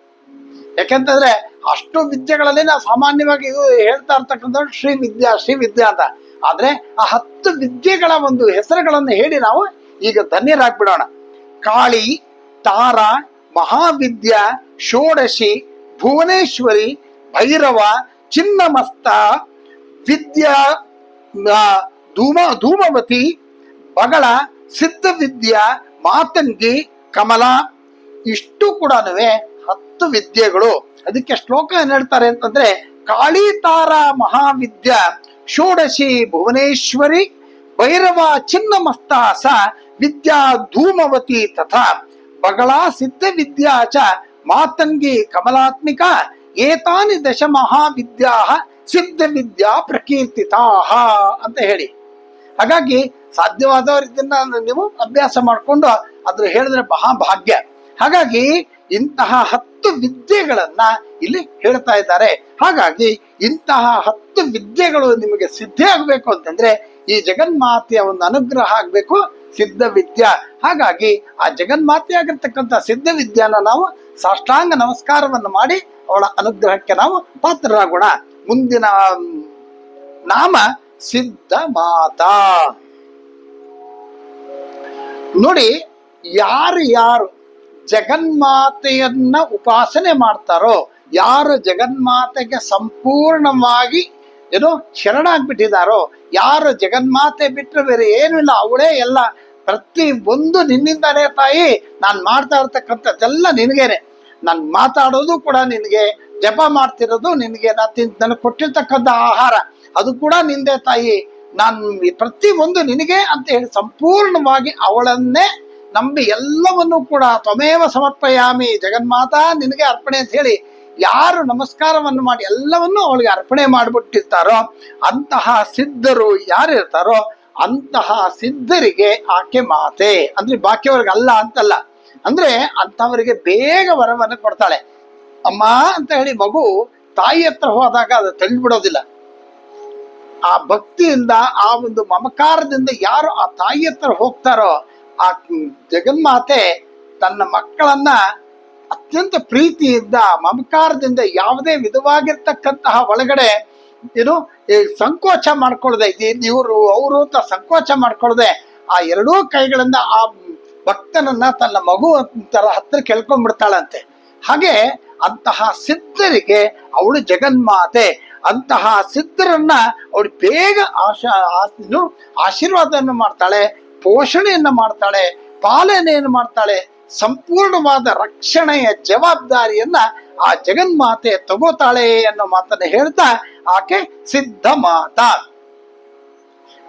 [SPEAKER 1] ಯಾಕಂತಂದ್ರೆ ಅಷ್ಟು ವಿದ್ಯೆಗಳಲ್ಲಿ ನಾವು ಸಾಮಾನ್ಯವಾಗಿ ಹೇಳ್ತಾ ಇರ್ತಕ್ಕಂಥದ್ದು ಶ್ರೀ ವಿದ್ಯಾ ಶ್ರೀ ವಿದ್ಯಾ ಅಂತ. ಆದ್ರೆ ಆ ಹತ್ತು ವಿದ್ಯೆಗಳ ಒಂದು ಹೆಸರುಗಳನ್ನು ಹೇಳಿ ನಾವು ಈಗ ಧನ್ಯರಾಗ್ಬಿಡೋಣ ಕಾಳಿ, ತಾರ, ಮಹಾವಿದ್ಯಾ, ಷೋಡಶಿ, ಭುವನೇಶ್ವರಿ, ಭೈರವ, ಚಿನ್ನಮಸ್ತ, ವಿದ್ಯಾ ಧೂಮ, ಧೂಮವತಿ, ಬಗಳ, ಸಿದ್ಧವಿದ್ಯಾ, ಮಾತಂಗಿ, ಕಮಲ, ಇಷ್ಟು ಕೂಡ ಹತ್ತು ವಿದ್ಯೆಗಳು. ಅದಕ್ಕೆ ಶ್ಲೋಕ ಏನ್ ಹೇಳ್ತಾರೆ ಅಂತಂದ್ರೆ, ಕಾಳಿತಾರ ಮಹಾವಿದ್ಯಾ ಷೋಡಶಿ ಭುವನೇಶ್ವರಿ ಭೈರವ ಚಿನ್ನಮಸ್ತಾಸ ವಿದ್ಯಾ ಧೂಮವತಿ ತಥಾ ಬಗಳಾ ಸಿದ್ಧ ವಿದ್ಯಾ ಚ ಮಾತಂಗಿ ಕಮಲಾತ್ಮಿಕ ಏತಾನಿ ದಶ ಮಹಾವಿದ್ಯಾ ಸಿದ್ಧ ವಿದ್ಯಾ ಪ್ರಕೀರ್ತಿತಾ ಅಂತ ಹೇಳಿ. ಹಾಗಾಗಿ ಸಾಧ್ಯವಾದವರಿದ್ದನ್ನ ನೀವು ಅಭ್ಯಾಸ ಮಾಡಿಕೊಂಡು ಅದ್ರ ಹೇಳಿದ್ರೆ ಮಹಾಭಾಗ್ಯ. ಹಾಗಾಗಿ ಇಂತಹ ಹತ್ತು ವಿದ್ಯೆಗಳನ್ನ ಇಲ್ಲಿ ಹೇಳ್ತಾ ಇದ್ದಾರೆ. ಹಾಗಾಗಿ ಇಂತಹ ಹತ್ತು ವಿದ್ಯೆಗಳು ನಿಮಗೆ ಸಿದ್ಧಿ ಆಗ್ಬೇಕು ಅಂತಂದ್ರೆ ಈ ಜಗನ್ಮಾತೆಯ ಒಂದು ಅನುಗ್ರಹ ಆಗ್ಬೇಕು, ಸಿದ್ಧ ವಿದ್ಯಾ. ಹಾಗಾಗಿ ಆ ಜಗನ್ಮಾತೆ ಆಗಿರ್ತಕ್ಕಂಥ ಸಿದ್ಧ ವಿದ್ಯಾನ ನಾವು ಸಾಷ್ಟಾಂಗ ನಮಸ್ಕಾರವನ್ನು ಮಾಡಿ ಅವಳ ಅನುಗ್ರಹಕ್ಕೆ ನಾವು ಪಾತ್ರರಾಗೋಣ. ಮುಂದಿನ ನಾಮ ಸಿದ್ಧ ಮಾತಾ. ನೋಡಿ, ಯಾರು ಯಾರು ಜಗನ್ಮಾತೆಯನ್ನ ಉಪಾಸನೆ ಮಾಡ್ತಾರೋ, ಯಾರು ಜಗನ್ಮಾತೆಗೆ ಸಂಪೂರ್ಣವಾಗಿ, ಏನೋ ಶರಣಾಗ್ಬಿಟ್ಟಿದಾರೋ ಯಾರು ಜಗನ್ಮಾತೆ ಬಿಟ್ಟರೆ ಬೇರೆ ಏನೂ ಇಲ್ಲ, ಅವಳೇ ಎಲ್ಲ ಪ್ರತಿ ಒಂದು ನಿನ್ನಿಂದಾನೇ ತಾಯಿ, ನಾನು ಮಾಡ್ತಾ ಇರ್ತಕ್ಕಂಥದ್ದೆಲ್ಲ ನಿನಗೇನೆ. ನಾನು ಮಾತಾಡೋದು ಕೂಡ ನಿನಗೆ, ಜಪ ಮಾಡ್ತಿರೋದು ನಿನಗೆ ನಾ ತಿನ್, ನನಗೆ ಕೊಟ್ಟಿರ್ತಕ್ಕಂಥ ಆಹಾರ, ಅದು ಕೂಡ ನಿಂದೆ ತಾಯಿ. ನಾನು ಪ್ರತಿ ಒಂದು ನಿನಗೆ ಅಂತ ಹೇಳಿ ಸಂಪೂರ್ಣವಾಗಿ ಅವಳನ್ನೇ ನಂಬಿ ಎಲ್ಲವನ್ನೂ ಕೂಡ ತ್ವಮೇವ ಸಮರ್ಪಯಾಮಿ ಜಗನ್ಮಾತಾ ನಿನಗೆ ಅರ್ಪಣೆ ಅಂತ ಹೇಳಿ ಯಾರು ನಮಸ್ಕಾರವನ್ನು ಮಾಡಿ ಎಲ್ಲವನ್ನು ಅವಳಿಗೆ ಅರ್ಪಣೆ ಮಾಡಿಬಿಟ್ಟಿರ್ತಾರೋ ಅಂತಹ ಸಿದ್ಧರು ಯಾರು ಇರ್ತಾರೋ ಅಂತಹ ಸಿದ್ಧರಿಗೆ ಆಕೆ ಮಾತೆ. ಅಂದ್ರೆ ಬಾಕಿಯವ್ರಿಗೆ ಅಲ್ಲ ಅಂತಲ್ಲ. ಅಂದ್ರೆ ಅಂತವರಿಗೆ ಬೇಗ ವರವನ್ನು ಕೊಡ್ತಾಳೆ. ಅಮ್ಮ ಅಂತ ಹೇಳಿ ಮಗು ತಾಯಿ ಹತ್ರ ಹೋದಾಗ ಅದು ತಳ್ಳಿಬಿಡೋದಿಲ್ಲ ಆ ಭಕ್ತಿಯಿಂದ ಆ ಒಂದು ಮಮಕಾರದಿಂದ ಯಾರು ಆ ತಾಯಿ ಹತ್ರ ಹೋಗ್ತಾರೋ ಆ ಜಗನ್ಮಾತೆ ತನ್ನ ಮಕ್ಕಳನ್ನ ಅತ್ಯಂತ ಪ್ರೀತಿಯಿಂದ, ಮಮಕಾರದಿಂದ ಯಾವುದೇ ವಿಧವಾಗಿರ್ತಕ್ಕಂತಹ ಒಳಗಡೆ ಏನು ಸಂಕೋಚ ಮಾಡ್ಕೊಳ್ಳದೆ ಇವರು, ಅವರು ಅಂತ ಸಂಕೋಚ ಮಾಡ್ಕೊಳ್ಳದೆ ಆ ಎರಡೂ ಕೈಗಳನ್ನ ಆ ಭಕ್ತನನ್ನ ತನ್ನ ಮಗು ತರ ಹತ್ರ ಕೇಳ್ಕೊಂಡ್ಬಿಡ್ತಾಳಂತೆ. ಹಾಗೆ ಅಂತಹ ಸಿದ್ಧರಿಗೆ ಅವಳು ಜಗನ್ಮಾತೆ. ಅಂತಹ ಸಿದ್ಧರನ್ನ ಅವಳು ಬೇಗ ಆಶಾ ಆಶೀರ್ವಾದವನ್ನು ಮಾಡ್ತಾಳೆ. ಪೋಷಣೆಯನ್ನ ಮಾಡ್ತಾಳೆ, ಪಾಲನೆಯನ್ನು ಮಾಡ್ತಾಳೆ, ಸಂಪೂರ್ಣವಾದ ರಕ್ಷಣೆಯ ಜವಾಬ್ದಾರಿಯನ್ನ ಆ ಜಗನ್ಮಾತೆ ತಗೋತಾಳೆ ಅನ್ನೋ ಮಾತನ್ನ ಹೇಳ್ತಾ ಆಕೆ ಸಿದ್ಧ ಮಾತಾ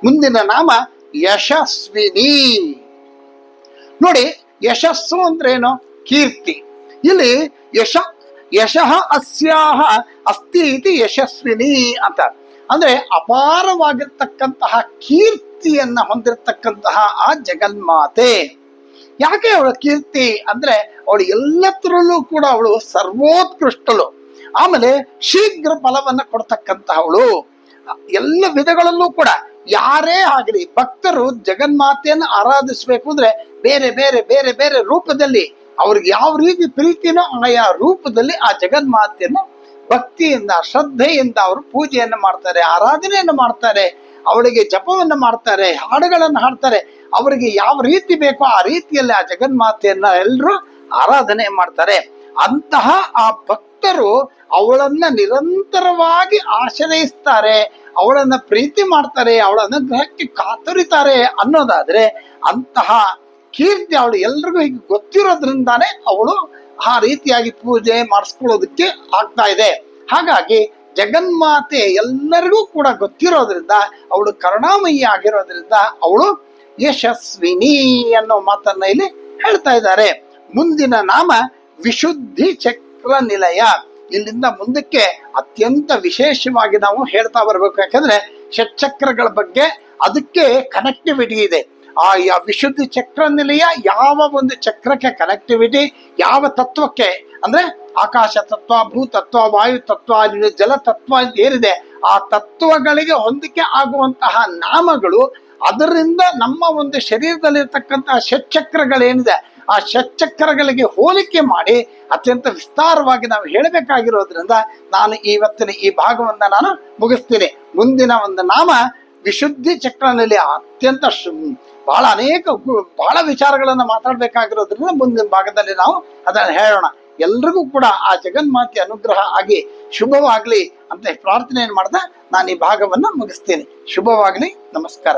[SPEAKER 1] ಮುಂದಿನ ನಾಮ ಯಶಸ್ವಿನಿ. ನೋಡಿ, ಯಶಸ್ಸು ಅಂದ್ರೇನು? ಕೀರ್ತಿ. ಇಲ್ಲಿ ಯಶ, ಯಶಃ ಅಸ್ಯಾಹ ಅಸ್ತಿ ಇತಿ ಯಶಸ್ವಿನಿ ಅಂತ. ಅಂದ್ರೆ ಅಪಾರವಾಗಿರ್ತಕ್ಕಂತಹ ಕೀರ್ತಿಯನ್ನ ಹೊಂದಿರತಕ್ಕಂತಹ ಆ ಜಗನ್ಮಾತೆ. ಯಾಕೆ ಅವಳ ಕೀರ್ತಿ ಅಂದ್ರೆ ಅವಳು ಎಲ್ಲತ್ರಲ್ಲೂ ಕೂಡ ಅವಳು ಸರ್ವೋತ್ಕೃಷ್ಟಳು. ಆಮೇಲೆ ಶೀಘ್ರ ಫಲವನ್ನ ಕೊಡ್ತಕ್ಕಂತಹವಳು. ಎಲ್ಲ ವಿಧಗಳಲ್ಲೂ ಕೂಡ ಯಾರೇ ಆಗಲಿ ಭಕ್ತರು ಜಗನ್ಮಾತೆಯನ್ನು ಆರಾಧಿಸಬೇಕು ಅಂದ್ರೆ ಬೇರೆ ಬೇರೆ ಬೇರೆ ಬೇರೆ ರೂಪದಲ್ಲಿ ಅವ್ರಿಗೆ ಯಾವ ರೀತಿ ಪ್ರೀತಿನೋ ಆಯಾ ರೂಪದಲ್ಲಿ ಆ ಜಗನ್ಮಾತೆಯನ್ನು ಭಕ್ತಿಯಿಂದ ಶ್ರದ್ಧೆಯಿಂದ ಅವರು ಪೂಜೆಯನ್ನು ಮಾಡ್ತಾರೆ, ಆರಾಧನೆಯನ್ನು ಮಾಡ್ತಾರೆ. ಅವಳಿಗೆ ಜಪವನ್ನು ಮಾಡ್ತಾರೆ, ಹಾಡುಗಳನ್ನು ಹಾಡ್ತಾರೆ. ಅವರಿಗೆ ಯಾವ ರೀತಿ ಬೇಕೋ ಆ ರೀತಿಯಲ್ಲಿ ಆ ಜಗನ್ಮಾತೆಯನ್ನ ಎಲ್ಲರೂ ಆರಾಧನೆ ಮಾಡ್ತಾರೆ. ಅಂತಹ ಆ ಭಕ್ತರು ಅವಳನ್ನ ನಿರಂತರವಾಗಿ ಆಶ್ರಯಿಸ್ತಾರೆ, ಅವಳನ್ನ ಪ್ರೀತಿ ಮಾಡ್ತಾರೆ, ಅವಳ ಅನುಗ್ರಹಕ್ಕೆ ಕಾತುರಿತಾರೆ ಅನ್ನೋದಾದ್ರೆ ಅಂತಹ ಕೀರ್ತಿ ಅವಳು ಎಲ್ರಿಗೂ ಹೀಗೆ ಗೊತ್ತಿರೋದ್ರಿಂದಾನೇ ಅವಳು ಆ ರೀತಿಯಾಗಿ ಪೂಜೆ ಮಾಡಿಸ್ಕೊಳ್ಳೋದಕ್ಕೆ ಆಗ್ತಾ ಇದೆ. ಹಾಗಾಗಿ ಜಗನ್ಮಾತೆ ಎಲ್ಲರಿಗೂ ಕೂಡ ಗೊತ್ತಿರೋದ್ರಿಂದ, ಅವಳು ಕರುಣಾಮಯಿ ಆಗಿರೋದ್ರಿಂದ ಅವಳು ಯಶಸ್ವಿನಿ ಅನ್ನೋ ಮಾತನ್ನ ಇಲ್ಲಿ ಹೇಳ್ತಾ ಇದ್ದಾರೆ. ಮುಂದಿನ ನಾಮ ವಿಶುದ್ಧಿ ಚಕ್ರ ನಿಲಯ. ಇಲ್ಲಿಂದ ಮುಂದಕ್ಕೆ ಅತ್ಯಂತ ವಿಶೇಷವಾಗಿ ನಾವು ಹೇಳ್ತಾ ಬರ್ಬೇಕು. ಯಾಕಂದ್ರೆ ಷಟ್ಚಕ್ರಗಳ ಬಗ್ಗೆ ಅದಕ್ಕೆ ಕನೆಕ್ಟಿವಿಟಿ ಇದೆ. ಆ ವಿಶುದ್ಧಿ ಚಕ್ರ ನಿಲಯ ಯಾವ ಒಂದು ಚಕ್ರಕ್ಕೆ ಕನೆಕ್ಟಿವಿಟಿ ಯಾವ ತತ್ವಕ್ಕೆ ಅಂದ್ರೆ ಆಕಾಶ ತತ್ವ, ಭೂ ತತ್ವ, ವಾಯು ತತ್ವ ಜಲ ತತ್ವ ಏನಿದೆ ಆ ತತ್ವಗಳಿಗೆ ಹೊಂದಿಕೆ ಆಗುವಂತಹ ನಾಮಗಳು ಅದರಿಂದ ನಮ್ಮ ಒಂದು ಶರೀರದಲ್ಲಿರ್ತಕ್ಕಂತಹ ಷಟ್ಚಕ್ರಗಳೇನಿದೆ, ಆ ಷಟ್ಚಕ್ರಗಳಿಗೆ ಹೋಲಿಕೆ ಮಾಡಿ ಅತ್ಯಂತ ವಿಸ್ತಾರವಾಗಿ ನಾವು ಹೇಳಬೇಕಾಗಿರೋದ್ರಿಂದ ನಾನು ಇವತ್ತಿನ ಈ ಭಾಗವನ್ನ ನಾನು ಮುಗಿಸ್ತೀನಿ. ಮುಂದಿನ ಒಂದು ನಾಮ ವಿಶುದ್ಧಿ ಚಕ್ರನಲ್ಲಿ ಅತ್ಯಂತ ಬಹಳ ಅನೇಕ ಬಹಳ ವಿಚಾರಗಳನ್ನ ಮಾತಾಡ್ಬೇಕಾಗಿರೋದ್ರಿಂದ ಮುಂದಿನ ಭಾಗದಲ್ಲಿ ನಾವು ಅದನ್ನು ಹೇಳೋಣ. ಎಲ್ರಿಗೂ ಕೂಡ ಆ ಜಗನ್ಮಾತೆ ಅನುಗ್ರಹ ಆಗಿ ಶುಭವಾಗ್ಲಿ ಅಂತ ಪ್ರಾರ್ಥನೆಯನ್ನು ಮಾಡ್ತಾ ನಾನು ಈ ಭಾಗವನ್ನ ಮುಗಿಸ್ತೇನೆ. ಶುಭವಾಗ್ಲಿ, ನಮಸ್ಕಾರ.